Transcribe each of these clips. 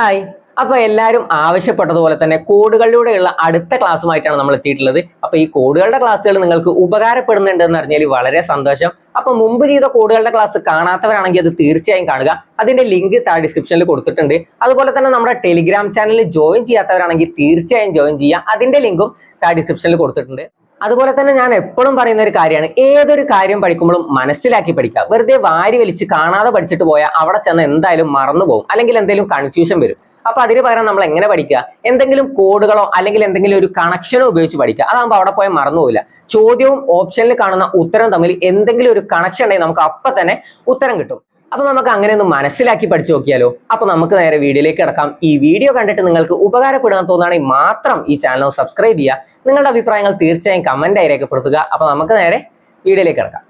Hi അപ്പൊ എല്ലാവരും ആവശ്യപ്പെട്ടതുപോലെ തന്നെ കോഡുകളിലൂടെയുള്ള അടുത്ത ക്ലാസ്സുമായിട്ടാണ് നമ്മൾ എത്തിയിട്ടുള്ളത്. അപ്പൊ ഈ കോഡുകളുടെ ക്ലാസ്സുകൾ നിങ്ങൾക്ക് ഉപകാരപ്പെടുന്നുണ്ട് എന്ന് അറിഞ്ഞാൽ വളരെ സന്തോഷം. അപ്പൊ മുമ്പ് ചെയ്ത കോഡുകളുടെ ക്ലാസ് കാണാത്തവരാണെങ്കിൽ അത് തീർച്ചയായും കാണുക. അതിന്റെ ലിങ്ക് താഴെ ഡിസ്ക്രിപ്ഷനിൽ കൊടുത്തിട്ടുണ്ട്. അതുപോലെ തന്നെ നമ്മുടെ ടെലിഗ്രാം ചാനലിൽ ജോയിൻ ചെയ്യാത്തവരാണെങ്കിൽ തീർച്ചയായും ജോയിൻ ചെയ്യുക. അതിന്റെ ലിങ്കും താഴെ ഡിസ്ക്രിപ്ഷനിൽ കൊടുത്തിട്ടുണ്ട്. അതുപോലെ തന്നെ ഞാൻ എപ്പോഴും പറയുന്ന ഒരു കാര്യമാണ്. ഏതൊരു കാര്യം പഠിക്കുമ്പോഴും മനസ്സിലാക്കി പഠിക്കുക. വെറുതെ വാരി വലിച്ച് കാണാതെ പഠിച്ചിട്ട് പോയാൽ അവിടെ ചെന്ന് എന്തായാലും മറന്നു പോകും. അല്ലെങ്കിൽ എന്തെങ്കിലും കൺഫ്യൂഷൻ വരും. അപ്പൊ അതിന് പകരം നമ്മൾ എങ്ങനെ പഠിക്കുക? എന്തെങ്കിലും കോഡുകളോ അല്ലെങ്കിൽ എന്തെങ്കിലും ഒരു കണക്ഷനോ ഉപയോഗിച്ച് പഠിക്കുക. അതാകുമ്പോൾ അവിടെ പോയാൽ മറന്നു മറന്നുപോകില്ല ചോദ്യവും ഓപ്ഷനിൽ കാണുന്ന ഉത്തരം തമ്മിൽ എന്തെങ്കിലും ഒരു കണക്ഷൻ ഉണ്ടെങ്കിൽ നമുക്ക് അപ്പം തന്നെ ഉത്തരം കിട്ടും. അപ്പൊ നമുക്ക് അങ്ങനെ ഒന്ന് മനസ്സിലാക്കി പഠിച്ചു നോക്കിയാലോ? അപ്പൊ നമുക്ക് നേരെ വീഡിയോയിലേക്ക് കിടക്കാം. ഈ വീഡിയോ കണ്ടിട്ട് നിങ്ങൾക്ക് ഉപകാരപ്പെടുന്ന തോന്നുകയാണെങ്കിൽ മാത്രം ഈ ചാനൽ സബ്സ്ക്രൈബ് ചെയ്യുക. നിങ്ങളുടെ അഭിപ്രായങ്ങൾ തീർച്ചയായും കമന്റ് ആയി രേഖപ്പെടുത്തുക. അപ്പൊ നമുക്ക് നേരെ വീഡിയോയിലേക്ക് കിടക്കാം.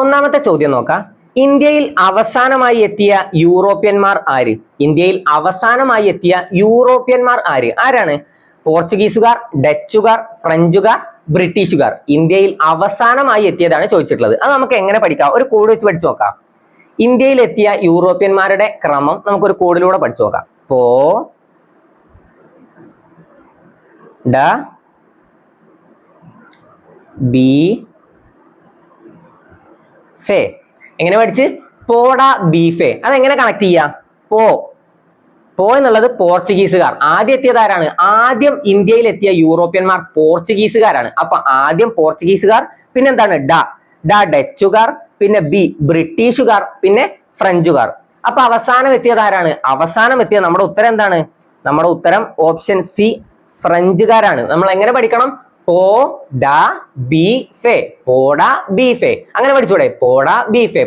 ഒന്നാമത്തെ ചോദ്യം നോക്കാം. ഇന്ത്യയിൽ അവസാനമായി എത്തിയ യൂറോപ്യന്മാർ ആര്? ഇന്ത്യയിൽ അവസാനമായി എത്തിയ യൂറോപ്യന്മാർ ആര്? ആരാണ്? പോർച്ചുഗീസുകാർ ഡച്ചുകാർ ഫ്രഞ്ചുകാർ ബ്രിട്ടീഷുകാർ. ഇന്ത്യയിൽ അവസാനമായി എത്തിയതാണ് ചോദിച്ചിട്ടുള്ളത്. അത് നമുക്ക് എങ്ങനെ പഠിക്കാം? ഒരു കോഡ് വെച്ച് പഠിച്ചു നോക്കാം. ഇന്ത്യയിൽ എത്തിയ യൂറോപ്യന്മാരുടെ ക്രമം നമുക്കൊരു കോഡിലൂടെ പഠിച്ചു നോക്കാം. പോ ഡ ബി ഫേ എങ്ങനെ പഠിച്ച്? പോടാ ബീഫേ. അതെങ്ങനെ കണക്ട് ചെയ്യാ? പോ. പോ എന്നുള്ളത് പോർച്ചുഗീസുകാർ. ആദ്യം എത്തിയത് ആരാണ് ആദ്യം ഇന്ത്യയിൽ എത്തിയ യൂറോപ്യന്മാർ പോർച്ചുഗീസുകാരാണ്. അപ്പൊ ആദ്യം പോർച്ചുഗീസുകാർ പിന്നെ എന്താണ്? ഡ. ഡ ഡച്ചുകാർ പിന്നെ ബി ബ്രിട്ടീഷുകാർ പിന്നെ ഫ്രഞ്ചുകാർ. അപ്പൊ അവസാനം എത്തിയത് ആരാണ് അവസാനം എത്തിയ നമ്മുടെ ഉത്തരം എന്താണ്? നമ്മുടെ ഉത്തരം ഓപ്ഷൻ സി ഫ്രഞ്ചുകാരാണ്. നമ്മൾ എങ്ങനെ പഠിക്കണം? അങ്ങനെ പഠിച്ചൂടെ? പോട ബീഫെ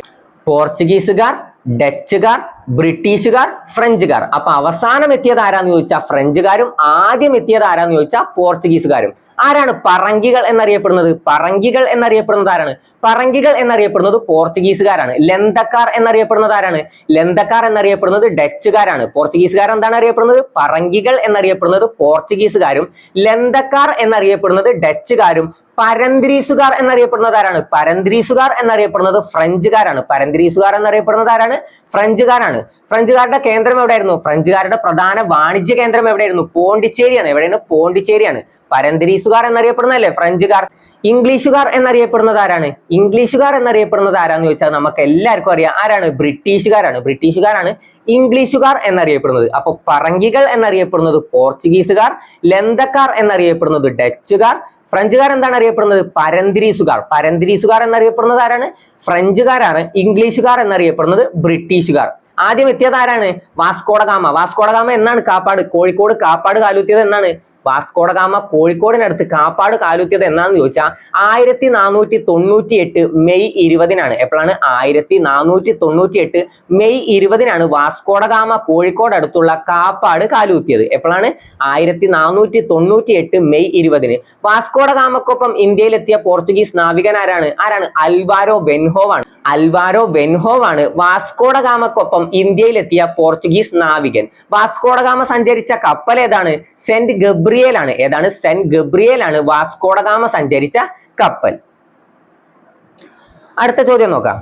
പോർച്ചുഗീസുകാർ ഡച്ചുകാർ ബ്രിട്ടീഷുകാർ ഫ്രഞ്ചുകാർ. അപ്പൊ അവസാനം എത്തിയത് ആരാന്ന് ചോദിച്ചാൽ ഫ്രഞ്ചുകാരും ആദ്യം എത്തിയത് ആരാന്ന് ചോദിച്ചാൽ പോർച്ചുഗീസുകാരും. ആരാണ് പറങ്കികൾ എന്നറിയപ്പെടുന്നത്? പറങ്കികൾ എന്നറിയപ്പെടുന്നത് ആരാണ്? പറങ്കികൾ എന്നറിയപ്പെടുന്നത് പോർച്ചുഗീസുകാരാണ്. ലന്തക്കാർ എന്നറിയപ്പെടുന്നത് ആരാണ്? ലന്തക്കാർ എന്നറിയപ്പെടുന്നത് ഡച്ചുകാരാണ്. പോർച്ചുഗീസുകാർ എന്താണ് അറിയപ്പെടുന്നത്? പറങ്കികൾ എന്നറിയപ്പെടുന്നത് പോർച്ചുഗീസുകാരും ലന്തക്കാർ എന്നറിയപ്പെടുന്നത് ഡച്ചുകാരും പരന്ത്രീസുകാർ എന്നറിയപ്പെടുന്നത് ആരാണ്? പരന്ത്രീസുകാർ എന്നറിയപ്പെടുന്നത് ഫ്രഞ്ചുകാരാണ്. പരന്ത്രീസുകാർ എന്നറിയപ്പെടുന്നത് ആരാണ്? ഫ്രഞ്ചുകാരാണ്. ഫ്രഞ്ചുകാരുടെ കേന്ദ്രം എവിടെയായിരുന്നു? ഫ്രഞ്ചുകാരുടെ പ്രധാന വാണിജ്യ കേന്ദ്രം എവിടെയായിരുന്നു? പോണ്ടിച്ചേരിയാണ്. എവിടെയാണ്? പോണ്ടിച്ചേരിയാണ്. പരന്തരീസുകാർ എന്നറിയപ്പെടുന്നതല്ലേ? ഫ്രഞ്ചുകാർ. ഇംഗ്ലീഷുകാർ എന്നറിയപ്പെടുന്നത് ആരാണ്? ഇംഗ്ലീഷുകാർ എന്നറിയപ്പെടുന്നത് ആരാന്ന് ചോദിച്ചാൽ നമുക്ക് എല്ലാവർക്കും അറിയാം. ആരാണ്? ബ്രിട്ടീഷുകാരാണ്. ബ്രിട്ടീഷുകാരാണ് ഇംഗ്ലീഷുകാർ എന്നറിയപ്പെടുന്നത്. അപ്പൊ പറങ്കികൾ എന്നറിയപ്പെടുന്നത് പോർച്ചുഗീസുകാർ ലന്തക്കാർ എന്നറിയപ്പെടുന്നത് ഡച്ചുകാർ ഫ്രഞ്ചുകാർ എന്താണ് അറിയപ്പെടുന്നത്? പരന്തിരീസുകാർ. പരന്തിരീസുകാർ എന്നറിയപ്പെടുന്നത് ആരാണ്? ഫ്രഞ്ചുകാരാണ്. ഇംഗ്ലീഷുകാർ എന്നറിയപ്പെടുന്നത് ബ്രിട്ടീഷുകാർ. ആദ്യം എത്തിയത് ആരാണ്? വാസ്കോഡഗാമ വാസ്കോഡഗാമ എന്നാണ് കാപ്പാട്. കോഴിക്കോട് കാപ്പാട് കാലുത്തിയത് എന്നാണ് വാസ്കോഡഗാമ കോഴിക്കോടിനടുത്ത് കാപ്പാട് കാലുത്തിയത് എന്നാന്ന് ചോദിച്ചാൽ ആയിരത്തി നാനൂറ്റി തൊണ്ണൂറ്റി എട്ട് മെയ് ഇരുപതിനാണ്. എപ്പോഴാണ് ആയിരത്തി നാനൂറ്റി തൊണ്ണൂറ്റി എട്ട് മെയ് ഇരുപതിനാണ് വാസ്കോഡഗാമ കോഴിക്കോട് അടുത്തുള്ള കാപ്പാട് കാലുത്തിയത് എപ്പോഴാണ് ആയിരത്തി നാനൂറ്റി തൊണ്ണൂറ്റി എട്ട് മെയ് ഇരുപതിന് വാസ്കോഡഗാമക്കൊപ്പം ഇന്ത്യയിലെത്തിയ പോർച്ചുഗീസ് നാവികൻ ആരാണ്? ആരാണ്? അൽവാരോ ആണ് അൽവാരോ വെൻഹോവാണ് വാസ്കോഡഗാമക്കൊപ്പം ഇന്ത്യയിലെത്തിയ പോർച്ചുഗീസ് നാവികൻ. വാസ്കോഡഗാമ സഞ്ചരിച്ച കപ്പൽ ഏതാണ് സെന്റ് ഗബ്രിയേൽ ആണ് ഏതാണ്? സെന്റ് ഗബ്രിയേൽ ആണ് വാസ്കോഡഗാമ സഞ്ചരിച്ച കപ്പൽ. അടുത്ത ചോദ്യം നോക്കാം.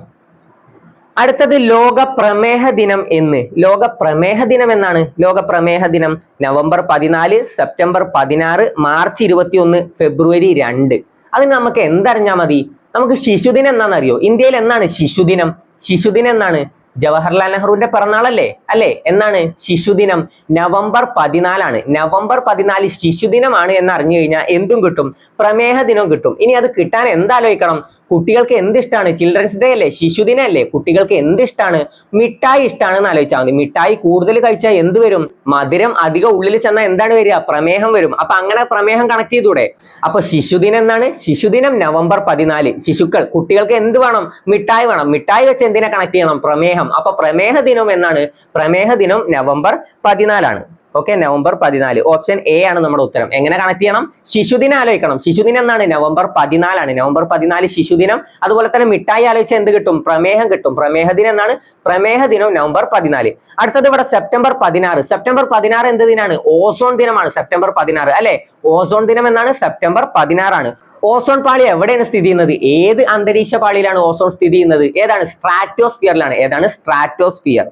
അടുത്തത് ലോക പ്രമേഹ ദിനം എന്ന്. ലോക പ്രമേഹ ദിനം എന്നാണ്? ലോക പ്രമേഹ ദിനം. നവംബർ പതിനാല് സെപ്റ്റംബർ പതിനാറ് മാർച്ച് ഇരുപത്തി ഒന്ന് ഫെബ്രുവരി രണ്ട്. അതിന് നമുക്ക് എന്തറിഞ്ഞാൽ മതി? നമുക്ക് ശിശുദിനം എന്നാണെന്നറിയോ ഇന്ത്യയിൽ എന്നാണ് ശിശുദിനം? ശിശുദിനം എന്നാണ് ജവഹർലാൽ നെഹ്റുവിന്റെ പിറന്നാളല്ലേ? അല്ലേ? എന്നാണ് ശിശുദിനം. നവംബർ പതിനാലാണ്. നവംബർ പതിനാല് ശിശുദിനമാണ് എന്ന് അറിഞ്ഞു കഴിഞ്ഞാൽ എന്തും കിട്ടും. പ്രമേഹ ദിനം കിട്ടും. ഇനി അത് കിട്ടാൻ എന്താലോചിക്കണം? കുട്ടികൾക്ക് എന്ത് ഇഷ്ടമാണ് ചിൽഡ്രൻസ് ഡേ അല്ലേ ശിശുദിനം അല്ലേ? കുട്ടികൾക്ക് എന്ത് ഇഷ്ടമാണ് മിഠായി ഇഷ്ടമാണെന്ന് ആലോചിച്ചാൽ മതി. മിഠായി കൂടുതൽ കഴിച്ചാൽ എന്ത് വരും? മധുരം അധികം ഉള്ളിൽ ചെന്നാൽ എന്താണ് വരിക? പ്രമേഹം വരും. അപ്പൊ അങ്ങനെ പ്രമേഹം കണക്ട് ചെയ്തൂടെ? അപ്പൊ ശിശുദിനം എന്നാണ്? ശിശുദിനം നവംബർ പതിനാല്. ശിശുക്കൾ കുട്ടികൾക്ക് എന്ത് വേണം? മിഠായി വേണം. മിഠായി വെച്ച് എന്തിനെ കണക്ട് ചെയ്യണം? പ്രമേഹം. അപ്പൊ പ്രമേഹ ദിനം എന്നാണ്? പ്രമേഹ ദിനം നവംബർ പതിനാലാണ്. ഓക്കെ നവംബർ പതിനാല്. ഓപ്ഷൻ എ ആണ് നമ്മുടെ ഉത്തരം. എങ്ങനെ കണക്ട് ചെയ്യണം? ശിശുദിനം ആലോചിക്കണം. ശിശുദിനം എന്നാണ് നവംബർ പതിനാലാണ്. നവംബർ പതിനാല് ശിശുദിനം. അതുപോലെ തന്നെ മിഠായി ആലോചിച്ച് എന്ത് കിട്ടും? പ്രമേഹം കിട്ടും. പ്രമേഹ ദിനം എന്നാണ് പ്രമേഹ ദിനം നവംബർ പതിനാല്. അടുത്തത് ഇവിടെ സെപ്റ്റംബർ പതിനാറ്. സെപ്റ്റംബർ പതിനാറ് എന്ത് ദിനമാണ് ഓസോൺ ദിനമാണ്. സെപ്റ്റംബർ പതിനാറ്. അല്ലെ? ഓസോൺ ദിനം എന്നാണ്? സെപ്റ്റംബർ പതിനാറാണ്. ഓസോൺ പാളി എവിടെയാണ് സ്ഥിതി ചെയ്യുന്നത്? ഏത് അന്തരീക്ഷ പാളിയിലാണ് ഓസോൺ സ്ഥിതി ചെയ്യുന്നത്? ഏതാണ്? സ്ട്രാറ്റോസ്ഫിയറിലാണ് ഏതാണ്? സ്ട്രാറ്റോസ്ഫിയർ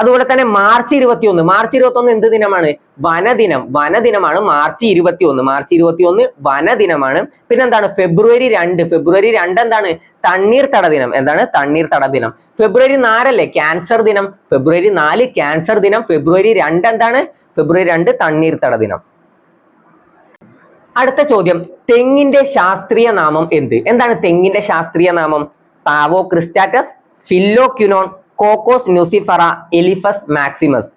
അതുപോലെ തന്നെ മാർച്ച് ഇരുപത്തിയൊന്ന്. മാർച്ച് ഇരുപത്തിയൊന്ന് എന്ത് ദിനമാണ്? വനദിനം. വനദിനമാണ് മാർച്ച് ഇരുപത്തിയൊന്ന്. മാർച്ച് ഇരുപത്തിയൊന്ന് വനദിനമാണ്. പിന്നെന്താണ്? ഫെബ്രുവരി രണ്ട്. ഫെബ്രുവരി രണ്ട് എന്താണ്? തണ്ണീർത്തട ദിനം. എന്താണ്? തണ്ണീർത്തട ദിനം. ഫെബ്രുവരി നാലല്ലേ? ക്യാൻസർ ദിനം. ഫെബ്രുവരി നാല് ക്യാൻസർ ദിനം. ഫെബ്രുവരി രണ്ട് എന്താണ്? ഫെബ്രുവരി രണ്ട് തണ്ണീർത്തട ദിനം. അടുത്ത ചോദ്യം. തെങ്ങിന്റെ ശാസ്ത്രീയ നാമം എന്ത്? എന്താണ് തെങ്ങിന്റെ ശാസ്ത്രീയ നാമം? Pavo cristatus? Phylloquinone? Cocos nucifera Elephas maximus.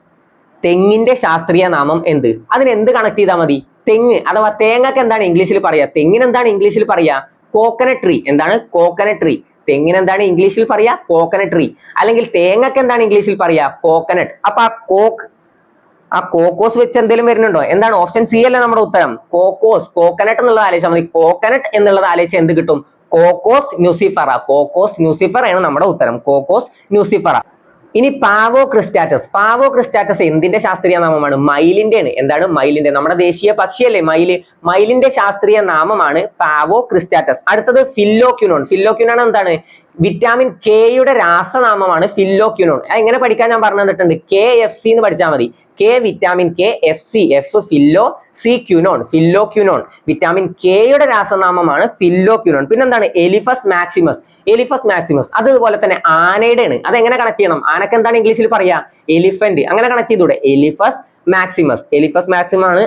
തെങ്ങിന്റെ ശാസ്ത്രീയ നാമം എന്ത്? അതിന് എന്ത് കണക്ട് ചെയ്താൽ മതി? തെങ്ങ്. അഥവാ തേങ്ങക്ക് എന്താണ് ഇംഗ്ലീഷിൽ പറയാ? തെങ്ങിനെന്താണ് ഇംഗ്ലീഷിൽ പറയാ? കോക്കനട്ട് ട്രീ എന്താണ്? കോക്കനട്ട് ട്രീ തെങ്ങിനെന്താണ് ഇംഗ്ലീഷിൽ പറയാ? കോക്കനട്ട് ട്രീ അല്ലെങ്കിൽ തേങ്ങക്ക് എന്താണ് ഇംഗ്ലീഷിൽ പറയാ? കോക്കനട്ട് അപ്പൊ ആ കോക്ക് ആ കോക്കോസ് വെച്ച് എന്തെങ്കിലും വരുന്നുണ്ടോ? എന്താണ്? ഓപ്ഷൻ സി അല്ലേ നമ്മുടെ ഉത്തരം. കോക്കോസ് കോക്കനട്ട് എന്നുള്ളത് ആലോചിച്ചാൽ മതി. കോക്കനട്ട് എന്നുള്ളത് ആലോചിച്ച് എന്ത് കിട്ടും? Cocos nucifera. കോക്കോസ് ന്യൂസിഫറ ആണ് നമ്മുടെ ഉത്തരം. Cocos nucifera. ഇനി പാവോ ക്രിസ്റ്റാറ്റസ്. പാവോ ക്രിസ്റ്റാറ്റസ് എന്തിന്റെ ശാസ്ത്രീയ നാമമാണ്? മയിലിന്റെ ആണ്. എന്താണ് മയിലിന്റെ? നമ്മുടെ ദേശീയ പക്ഷിയല്ലേ മയിൽ? മയിലിന്റെ ശാസ്ത്രീയ നാമമാണ് പാവോ ക്രിസ്റ്റാറ്റസ്. അടുത്തത് ഫില്ലോക്യുനോൺ. ഫില്ലോക്യുനോൺ എന്താണ്? വിറ്റാമിൻ കെ യുടെ രാസനാമമാണ് ഫില്ലോക്യുനോൺ എങ്ങനെ പഠിക്കാൻ ഞാൻ പറഞ്ഞു തന്നിട്ടുണ്ട്. കെ എഫ് സി എന്ന് പഠിച്ചാൽ മതി. K vitamin K F C F phyllo C quinone phylloquinone vitamin K യുടെ രാസനാമമാണ് ഫില്ലോക്യുനോൺ പിന്നെന്താണ്? എലിഫസ് മാക്സിമസ് എലിഫസ് മാക്സിമസ് അതുപോലെ തന്നെ ആനയുടെ ആണ് അത് എങ്ങനെ കണക്ട് ചെയ്യണം? ആനക്ക് എന്താണ് ഇംഗ്ലീഷിൽ പറയാ? എലിഫന്റ് അങ്ങനെ കണക്ട് ചെയ്തൂടെ? എലിഫസ് മാക്സിമസ് എലിഫസ് മാക്സിമം ആണ്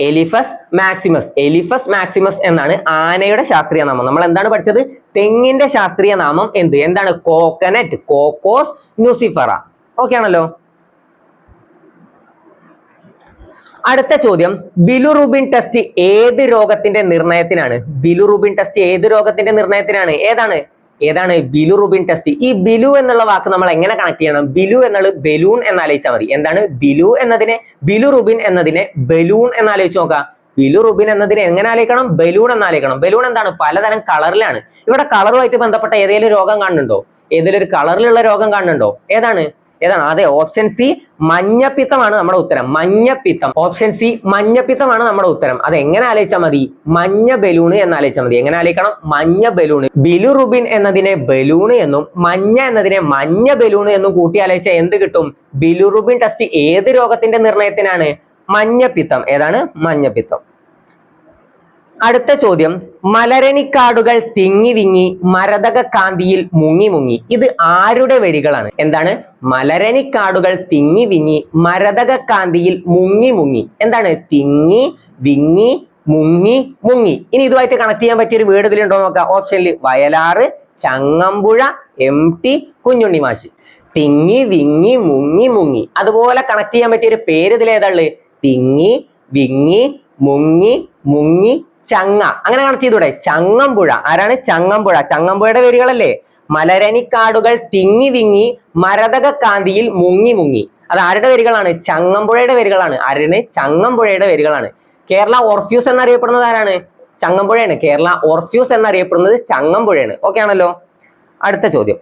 എലിഫസ് മാക്സിമസ് എലിഫസ് മാക്സിമസ് എന്നാണ് ആനയുടെ ശാസ്ത്രീയ നാമം. നമ്മൾ എന്താണ് പഠിച്ചത്? തെങ്ങിന്റെ ശാസ്ത്രീയ നാമം എന്ത്? എന്താണ്? കോക്കനറ്റ് കോക്കോസ് ന്യൂസിഫറ ഓക്കെ ആണല്ലോ? അടുത്ത ചോദ്യം. ബിലുറുബിൻ ടെസ്റ്റ് ഏത് രോഗത്തിന്റെ നിർണയത്തിനാണ്? ബിലുറുബിൻ ടെസ്റ്റ് ഏത് രോഗത്തിന്റെ നിർണയത്തിനാണ്? ഏതാണ്? ഏതാണ്? Bilirubin test. ഈ ബിലു എന്നുള്ള വാക്ക് നമ്മൾ എങ്ങനെ കണക്ട് ചെയ്യണം? ബിലു എന്നുള്ളത് ബലൂൺ എന്നാലോചിച്ചാൽ മതി. എന്താണ്? ബിലു എന്നതിനെ ബിലുറുബിൻ എന്നതിനെ ബലൂൺ എന്നാലോചിച്ച് നോക്കാം. ബിലുറുബിൻ എന്നതിനെ എങ്ങനെ ആലോചിക്കണം? ബലൂൺ എന്നാലോചിക്കണം. ബലൂൺ എന്താണ്? പലതരം കളറിലാണ്. ഇവിടെ കളറുമായിട്ട് ബന്ധപ്പെട്ട ഏതെങ്കിലും രോഗം കാണുന്നുണ്ടോ? ഏതെങ്കിലും ഒരു കളറിലുള്ള രോഗം കാണുന്നുണ്ടോ? ഏതാണ്? ഏതാണ്? അതെ ഓപ്ഷൻ സി മഞ്ഞപ്പിത്തമാണ് നമ്മുടെ ഉത്തരം. മഞ്ഞപ്പിത്തം. ഓപ്ഷൻ സി മഞ്ഞപ്പിത്തമാണ് നമ്മുടെ ഉത്തരം. അത് എങ്ങനെ ആലോചിച്ചാൽ മതി? മഞ്ഞ ബലൂണ് എന്ന് ആലോചിച്ചാൽ മതി. എങ്ങനെ ആലോചിക്കണം? മഞ്ഞ ബലൂണ് ബിലുറുബിൻ എന്നതിനെ ബലൂണ് എന്നും മഞ്ഞ എന്നതിനെ മഞ്ഞ ബലൂണ് എന്നും കൂട്ടി ആലോചിച്ചാൽ എന്ത് കിട്ടും? ബിലുറുബിൻ ടെസ്റ്റ് ഏത് രോഗത്തിന്റെ നിർണയത്തിനാണ്? മഞ്ഞപ്പിത്തം. ഏതാണ്? മഞ്ഞപ്പിത്തം. അടുത്ത ചോദ്യം. മലരണിക്കാടുകൾ തിങ്ങി വിങ്ങി മരതക കാന്തിയിൽ മുങ്ങി മുങ്ങി. ഇത് ആരുടെ വരികളാണ്? എന്താണ്? മലരണിക്കാടുകൾ തിങ്ങി വിങ്ങി മരതക കാന്തിയിൽ മുങ്ങി മുങ്ങി. എന്താണ്? തിങ്ങി വിങ്ങി മുങ്ങി മുങ്ങി. ഇനി ഇതുമായിട്ട് കണക്ട് ചെയ്യാൻ പറ്റിയ ഒരു വീട് ഇതിലുണ്ടോ നോക്കാം. ഓപ്ഷനിൽ വയലാറ് ചങ്ങമ്പുഴ എം ടി കുഞ്ഞുണ്ണി മാഷ്. തിങ്ങി വിങ്ങി മുങ്ങി മുങ്ങി. അതുപോലെ കണക്ട് ചെയ്യാൻ പറ്റിയ ഒരു പേര് ഇതിലേതാൾ തിങ്ങി വിങ്ങി മുങ്ങി മുങ്ങി ചങ്ങ. അങ്ങനെ കണക്ട് ചെയ്തൂടെ? ചങ്ങമ്പുഴ. ആരാണ്? ചങ്ങമ്പുഴ. ചങ്ങമ്പുഴയുടെ വേരുകളല്ലേ മലരണിക്കാടുകൾ തിങ്ങി വിങ്ങി മരതക കാന്തിയിൽ മുങ്ങി മുങ്ങി. അത് ആരുടെ വരികളാണ് ചങ്ങമ്പുഴയുടെ വരികളാണ് ആരാണ്? ചങ്ങമ്പുഴയുടെ വരികളാണ് കേരള ഓർഫ്യൂസ് എന്നറിയപ്പെടുന്നത് ആരാണ്? ചങ്ങമ്പുഴയാണ്. കേരള ഓർഫ്യൂസ് എന്നറിയപ്പെടുന്നത് ചങ്ങമ്പുഴയാണ്. ഓക്കെ ആണല്ലോ? അടുത്ത ചോദ്യം.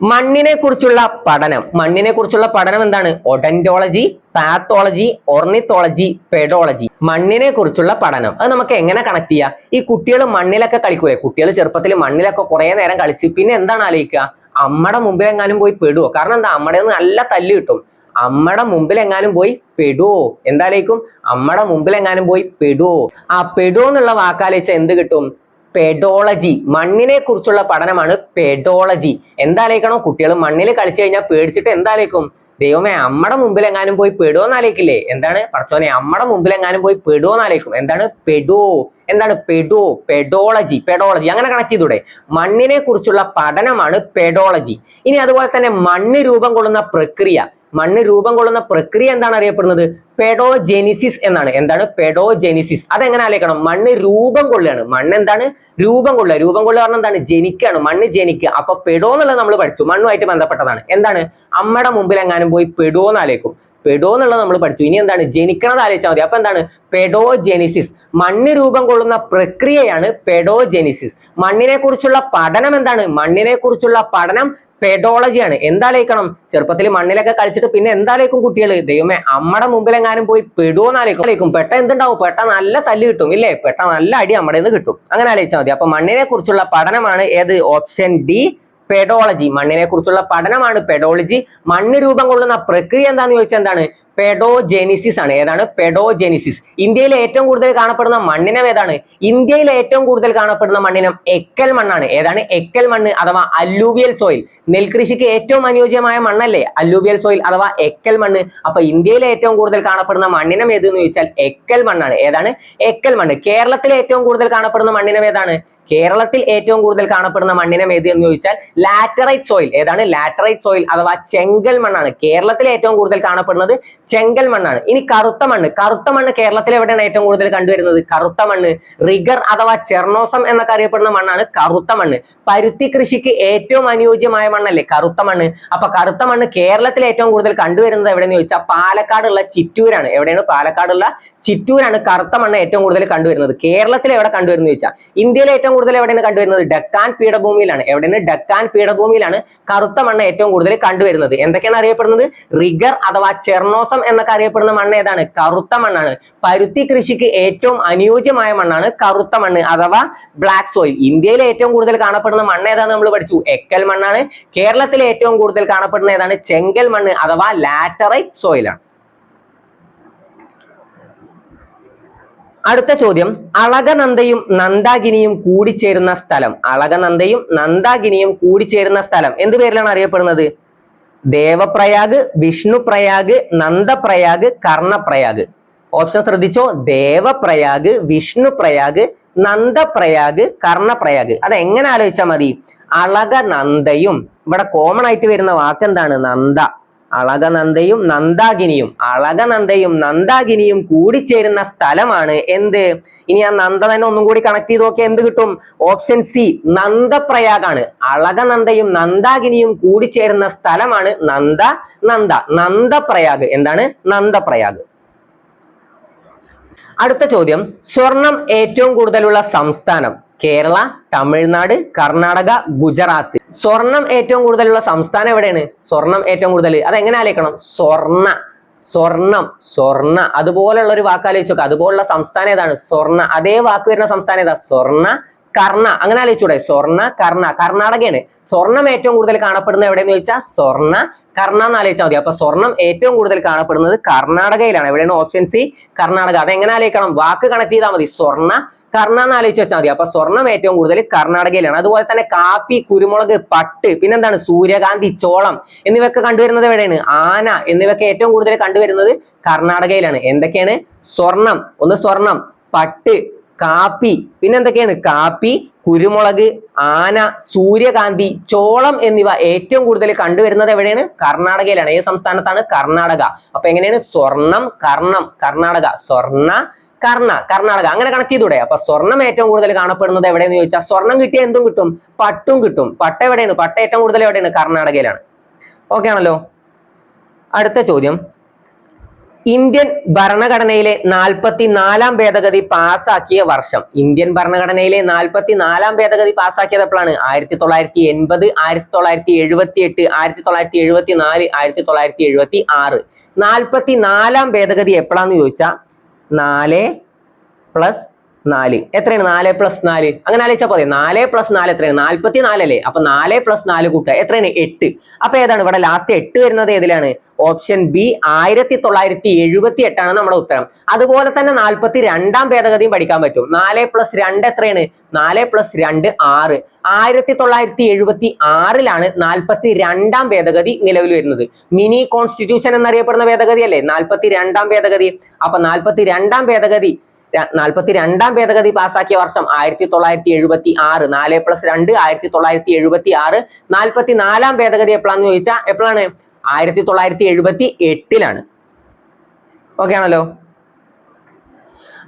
മണ്ണിനെ കുറിച്ചുള്ള പഠനം. മണ്ണിനെ കുറിച്ചുള്ള പഠനം എന്താണ്? Odontology pathology ornithology pedology. മണ്ണിനെ കുറിച്ചുള്ള പഠനം. അത് നമുക്ക് എങ്ങനെ കണക്ട് ചെയ്യാം? ഈ കുട്ടികൾ മണ്ണിലൊക്കെ കളിക്കൂലേ? കുട്ടികൾ ചെറുപ്പത്തിൽ മണ്ണിലൊക്കെ കുറെ നേരം കളിച്ച് പിന്നെ എന്താണ് ആലോചിക്കുക? അമ്മയുടെ മുമ്പിൽ എങ്ങാനും പോയി പെടുവോ? കാരണം എന്താ? അമ്മയുടെ നിന്ന് നല്ല തല്ല് കിട്ടും. അമ്മയുടെ മുമ്പിൽ എങ്ങാനും പോയി പെടുവോ? എന്താലേക്കും അമ്മയുടെ മുമ്പിൽ എങ്ങാനും പോയി പെടുവോ? ആ പെടുവോ എന്നുള്ള വാക്കാലോചിച്ച എന്ത് കിട്ടും? പെഡോളജി മണ്ണിനെ കുറിച്ചുള്ള പഠനമാണ് പെഡോളജി എന്താലേക്കണം? കുട്ടികൾ മണ്ണിൽ കളിച്ചു കഴിഞ്ഞാൽ പേടിച്ചിട്ട് എന്താലേക്കും? ദൈവമേ അമ്മടെ മുമ്പിൽ എങ്ങാനും പോയി പെടുവെന്നാലേക്കില്ലേ എന്താണ്? പടച്ചോനെ അമ്മടെ മുമ്പിൽ എങ്ങാനും പോയി പെടുവെന്നാലേക്കും എന്താണ്? പെടോ. എന്താണ് പെഡോ പെഡോളജി പെഡോളജി അങ്ങനെ കണക്ട് ചെയ്തൂടെ? മണ്ണിനെ കുറിച്ചുള്ള പഠനമാണ് പെഡോളജി ഇനി അതുപോലെ തന്നെ മണ്ണ് രൂപം കൊള്ളുന്ന പ്രക്രിയ. മണ്ണ് രൂപം കൊള്ളുന്ന പ്രക്രിയ എന്താണ് അറിയപ്പെടുന്നത്? പെഡോജെനിസിസ് എന്നാണ്. എന്താണ്? പെഡോജെനിസിസ് അതെങ്ങനെ ആലോചിക്കണം? മണ്ണ് രൂപം കൊള്ളുകയാണ്. മണ്ണ് എന്താണ്? രൂപം കൊള്ളുക. രൂപം കൊള്ളുക പറഞ്ഞാൽ എന്താണ്? ജനിക്കുകയാണ്. മണ്ണ് ജനിക്കുക. അപ്പൊ പെടോ എന്നുള്ളത് നമ്മൾ പഠിച്ചു. മണ്ണുമായിട്ട് ബന്ധപ്പെട്ടതാണ്. എന്താണ്? അമ്മയുടെ മുമ്പിൽ എങ്ങാനും പോയി പെടോ എന്ന് ആലോചിക്കും. പെടോ എന്നുള്ളത് നമ്മൾ പഠിച്ചു. ഇനി എന്താണ്? ജനിക്കണത് ആലോചിച്ചാൽ മതി. അപ്പൊ എന്താണ്? പെഡോജെനിസിസ് മണ്ണ് രൂപം കൊള്ളുന്ന പ്രക്രിയയാണ് പെഡോജെനിസിസ് മണ്ണിനെ കുറിച്ചുള്ള പഠനം എന്താണ്? മണ്ണിനെ കുറിച്ചുള്ള പഠനം പെഡോളജിയാണ് എന്താലേക്കണം ചെറുപ്പത്തിൽ മണ്ണിലൊക്കെ കളിച്ചിട്ട് പിന്നെ എന്താലേക്കും കുട്ടികൾ ദൈവമേ അമ്മയുടെ മുമ്പിൽ എങ്ങാനും പോയി പെടുവോന്നാലേക്കും പെട്ട എന്തുണ്ടാവും? പെട്ട നല്ല തല്ല് കിട്ടും ഇല്ലേ? പെട്ട നല്ല അടി അമ്മടെ നിന്ന് കിട്ടും. അങ്ങനെ ആലോചിച്ചാൽ മതി. അപ്പൊ മണ്ണിനെ കുറിച്ചുള്ള പഠനമാണ് ഏത്? ഓപ്ഷൻ ഡി പെഡോളജി മണ്ണിനെ കുറിച്ചുള്ള പഠനമാണ് പെഡോളജി മണ്ണ് രൂപം കൊള്ളുന്ന പ്രക്രിയ എന്താന്ന് ചോദിച്ചാൽ എന്താണ്? പെഡോജെനിസിസ് ആണ്. ഏതാണ്? പെഡോജെനിസിസ് ഇന്ത്യയിൽ ഏറ്റവും കൂടുതൽ കാണപ്പെടുന്ന മണ്ണിനം ഏതാണ്? ഇന്ത്യയിൽ ഏറ്റവും കൂടുതൽ കാണപ്പെടുന്ന മണ്ണിനം എക്കൽ മണ്ണാണ്. ഏതാണ്? എക്കൽ മണ്ണ് അഥവാ അല്ലൂവിയൽ സോയിൽ നെൽകൃഷിക്ക് ഏറ്റവും അനുയോജ്യമായ മണ്ണല്ലേ? അല്ലൂവിയൽ സോയിൽ അഥവാ എക്കൽ മണ്ണ്. അപ്പൊ ഇന്ത്യയിൽ ഏറ്റവും കൂടുതൽ കാണപ്പെടുന്ന മണ്ണിനം ഏതെന്ന് ചോദിച്ചാൽ എക്കൽ മണ്ണാണ്. ഏതാണ്? എക്കൽ മണ്ണ്. കേരളത്തിൽ ഏറ്റവും കൂടുതൽ കാണപ്പെടുന്ന മണ്ണിനം ഏതാണ്? കേരളത്തിൽ ഏറ്റവും കൂടുതൽ കാണപ്പെടുന്ന മണ്ണിനം ഏത് എന്ന് ചോദിച്ചാൽ ലാറ്ററൈറ്റ് സോയിൽ. ഏതാണ്? ലാറ്ററൈറ്റ് സോയിൽ അഥവാ ചെങ്കൽ മണ്ണാണ്. കേരളത്തിൽ ഏറ്റവും കൂടുതൽ കാണപ്പെടുന്നത് ചെങ്കൽ മണ്ണാണ്. ഇനി കറുത്ത മണ്ണ്. കറുത്ത മണ്ണ് കേരളത്തിൽ എവിടെയാണ് ഏറ്റവും കൂടുതൽ കണ്ടുവരുന്നത്? കറുത്ത മണ്ണ്. റിഗർ അഥവാ ചെർണോസം എന്നൊക്കെ അറിയപ്പെടുന്ന മണ്ണാണ് കറുത്ത മണ്ണ്. പരുത്തി കൃഷിക്ക് ഏറ്റവും അനുയോജ്യമായ മണ്ണല്ലേ? കറുത്ത മണ്ണ്. അപ്പൊ കറുത്ത മണ്ണ് കേരളത്തിൽ ഏറ്റവും കൂടുതൽ കണ്ടുവരുന്നത് എവിടെയെന്ന് ചോദിച്ചാൽ പാലക്കാടുള്ള ചിറ്റൂരാണ്. എവിടെയാണ്? പാലക്കാടുള്ള ചിറ്റൂരാണ് കറുത്ത മണ്ണ് ഏറ്റവും കൂടുതൽ കണ്ടുവരുന്നത്. കേരളത്തിൽ എവിടെ കണ്ടുവരുന്നത് ചോദിച്ചാൽ ഇന്ത്യയിലെ ഏറ്റവും കൂടുതൽ എവിടെയാണ് കണ്ടുവരുന്നത്? ഡക്കാൻ പീഠഭൂമിയിലാണ്. എവിടെയാണ്? ഡക്കാൻ പീഠഭൂമിയിലാണ് കറുത്ത മണ്ണ് ഏറ്റവും കൂടുതൽ കണ്ടുവരുന്നത്. എന്തൊക്കെയാണ് അറിയപ്പെടുന്നത്? റിഗർ അഥവാ ചെർണോസം എന്നൊക്കെ അറിയപ്പെടുന്ന മണ്ണ് ഏതാണ്? കറുത്ത മണ്ണാണ്. പരുത്തി കൃഷിക്ക് ഏറ്റവും അനുയോജ്യമായ മണ്ണാണ് കറുത്ത മണ്ണ് അഥവാ ബ്ലാക്ക് സോയിൽ. ഇന്ത്യയിൽ ഏറ്റവും കൂടുതൽ കാണപ്പെടുന്ന മണ്ണ് ഏതാണ് നമ്മൾ പഠിച്ചു. എക്കൽ മണ്ണാണ്. കേരളത്തിൽ ഏറ്റവും കൂടുതൽ കാണപ്പെടുന്ന ഏതാണ്? ചെങ്കൽ മണ്ണ് അഥവാ ലാറ്ററൈറ്റ് സോയിലാണ്. അടുത്ത ചോദ്യം. അളകനന്ദയും നന്ദാകിനിയും കൂടിച്ചേരുന്ന സ്ഥലം. അളകനന്ദയും നന്ദാകിനിയും കൂടിച്ചേരുന്ന സ്ഥലം. എന്ത് പേരിലാണ് അറിയപ്പെടുന്നത്? ദേവപ്രയാഗ് വിഷ്ണുപ്രയാഗ് നന്ദപ്രയാഗ് കർണപ്രയാഗ്. ഓപ്ഷൻ ശ്രദ്ധിച്ചോ? ദേവപ്രയാഗ് വിഷ്ണുപ്രയാഗ് നന്ദപ്രയാഗ് കർണപ്രയാഗ്. അത് എങ്ങനെ ആലോചിച്ചാൽ മതി? അളകനന്ദയും. ഇവിടെ കോമൺ ആയിട്ട് വരുന്ന വാക്ക് എന്താണ് നന്ദ. അളകനന്ദയും നന്ദാകിനിയും. അളകനന്ദയും നന്ദാകിനിയും കൂടിച്ചേരുന്ന സ്ഥലമാണ് എന്ത്? ഇനി ആ നന്ദ തന്നെ ഒന്നും കൂടി കണക്ട് ചെയ്ത് നോക്കിയാൽ എന്ത് കിട്ടും? Option C നന്ദപ്രയാഗാണ്. അളകനന്ദയും നന്ദാകിനിയും കൂടിച്ചേരുന്ന സ്ഥലമാണ് നന്ദ നന്ദ. നന്ദപ്രയാഗ്. എന്താണ്? നന്ദപ്രയാഗ്. അടുത്ത ചോദ്യം. സ്വർണം ഏറ്റവും കൂടുതലുള്ള സംസ്ഥാനം. കേരള തമിഴ്നാട് കർണാടക ഗുജറാത്ത്. സ്വർണം ഏറ്റവും കൂടുതലുള്ള സംസ്ഥാനം എവിടെയാണ്? സ്വർണം ഏറ്റവും കൂടുതൽ. അതെങ്ങനെ ആലോചിക്കണം? സ്വർണ. സ്വർണം. സ്വർണ. അതുപോലുള്ള ഒരു വാക്ക് ആലോചിച്ചു നോക്കുക അതുപോലുള്ള സംസ്ഥാനം ഏതാണ്? സ്വർണ. അതേ വാക്ക് വരുന്ന സംസ്ഥാനം ഏതാ? സ്വർണ കർണ. അങ്ങനെ ആലോചിച്ചൂടെ. സ്വർണ കർണ. കർണാടകയാണ്. സ്വർണം ഏറ്റവും കൂടുതൽ കാണപ്പെടുന്നത് എവിടെയെന്ന് ചോദിച്ചാൽ സ്വർണ കർണ എന്ന് ആലോചിച്ചാൽ മതി. അപ്പൊ സ്വർണം ഏറ്റവും കൂടുതൽ കാണപ്പെടുന്നത് കർണാടകയിലാണ്. എവിടെയാണ്? Option C Karnataka. അതെങ്ങനെ ആലോചിക്കണം? വാക്ക് കണക്ട് ചെയ്താൽ മതി. സ്വർണ കർണ എന്ന് ആലോചിച്ച് വെച്ചാൽ മതി. അപ്പൊ സ്വർണം ഏറ്റവും കൂടുതൽ കർണാടകയിലാണ്. അതുപോലെ തന്നെ കാപ്പി കുരുമുളക് പട്ട് പിന്നെന്താണ് സൂര്യകാന്തി ചോളം എന്നിവയൊക്കെ കണ്ടുവരുന്നത് എവിടെയാണ്? ആന എന്നിവയൊക്കെ ഏറ്റവും കൂടുതൽ കണ്ടുവരുന്നത് കർണാടകയിലാണ്. എന്തൊക്കെയാണ്? സ്വർണം. ഒന്ന് സ്വർണം പട്ട് കാപ്പി. പിന്നെന്തൊക്കെയാണ് കാപ്പി കുരുമുളക് ആന സൂര്യകാന്തി ചോളം എന്നിവ ഏറ്റവും കൂടുതൽ കണ്ടുവരുന്നത് എവിടെയാണ്? കർണാടകയിലാണ്. ഏത് സംസ്ഥാനത്താണ്? കർണാടക. അപ്പൊ എങ്ങനെയാണ്? സ്വർണം കർണം കർണാടക. സ്വർണ കർണ കർണാടക അങ്ങനെ കണക്ട് ചെയ്തൂടെ അപ്പൊ സ്വർണം ഏറ്റവും കൂടുതൽ കാണപ്പെടുന്നത് എവിടെയെന്ന് ചോദിച്ചാൽ സ്വർണം കിട്ടിയ എന്തും കിട്ടും? പട്ടും കിട്ടും. പട്ട എവിടെയാണ്? പട്ട ഏറ്റവും കൂടുതൽ എവിടെയാണ്? കർണാടകയിലാണ്. ഓക്കെ ആണല്ലോ? അടുത്ത ചോദ്യം. ഇന്ത്യൻ ഭരണഘടനയിലെ നാൽപ്പത്തി നാലാം ഭേദഗതി പാസാക്കിയ വർഷം. ഇന്ത്യൻ ഭരണഘടനയിലെ നാൽപ്പത്തി നാലാം ഭേദഗതി പാസാക്കിയത് എപ്പോഴാണ് ആയിരത്തി തൊള്ളായിരത്തി എൺപത് ആയിരത്തി തൊള്ളായിരത്തി എഴുപത്തി എട്ട് ആയിരത്തി തൊള്ളായിരത്തി എഴുപത്തി നാല് ആയിരത്തി തൊള്ളായിരത്തി എഴുപത്തി ആറ് നാൽപ്പത്തി നാലാം ഭേദഗതി എപ്പോഴാന്ന് ചോദിച്ചാൽ നാല് പ്ലസ് നാല്. എത്രയാണ്? നാല് പ്ലസ് നാല്. അങ്ങനെ ആലോചിച്ചാൽ പോരെ. നാല് പ്ലസ് നാല് എത്രയാണ്? നാൽപ്പത്തി നാലല്ലേ അപ്പൊ നാല് പ്ലസ് നാല് കൂട്ടുക. എത്രയാണ്? എട്ട്. അപ്പൊ ഏതാണ്? ഇവിടെ ലാസ്റ്റ് എട്ട് വരുന്നത് ഏതിലാണ്? ഓപ്ഷൻ ബി ആയിരത്തി തൊള്ളായിരത്തി എഴുപത്തി എട്ടാണ് നമ്മുടെ ഉത്തരം. അതുപോലെ തന്നെ നാൽപ്പത്തി രണ്ടാം ഭേദഗതിയും പഠിക്കാൻ പറ്റും. നാല് പ്ലസ് രണ്ട് എത്രയാണ്? നാല് പ്ലസ് രണ്ട് ആറ്. ആയിരത്തി തൊള്ളായിരത്തി എഴുപത്തി ആറിലാണ് നാൽപ്പത്തി രണ്ടാം ഭേദഗതി നിലവിൽ വരുന്നത്. മിനി കോൺസ്റ്റിറ്റ്യൂഷൻ എന്നറിയപ്പെടുന്ന ഭേദഗതി അല്ലേ നാൽപ്പത്തി രണ്ടാം ഭേദഗതി. അപ്പൊ നാൽപ്പത്തി രണ്ടാം ഭേദഗതി നാൽപ്പത്തി രണ്ടാം ഭേദഗതി പാസാക്കിയ വർഷം ആയിരത്തി തൊള്ളായിരത്തി എഴുപത്തി ആറ് നാല് പ്ലസ് രണ്ട് ആയിരത്തി തൊള്ളായിരത്തി എഴുപത്തി ആറ് നാൽപ്പത്തി നാലാം ഭേദഗതി എപ്പോഴാന്ന് ചോദിച്ചാൽ എപ്പോഴാണ് ആയിരത്തി തൊള്ളായിരത്തി എഴുപത്തി എട്ടിലാണ് ഓക്കെ ആണല്ലോ?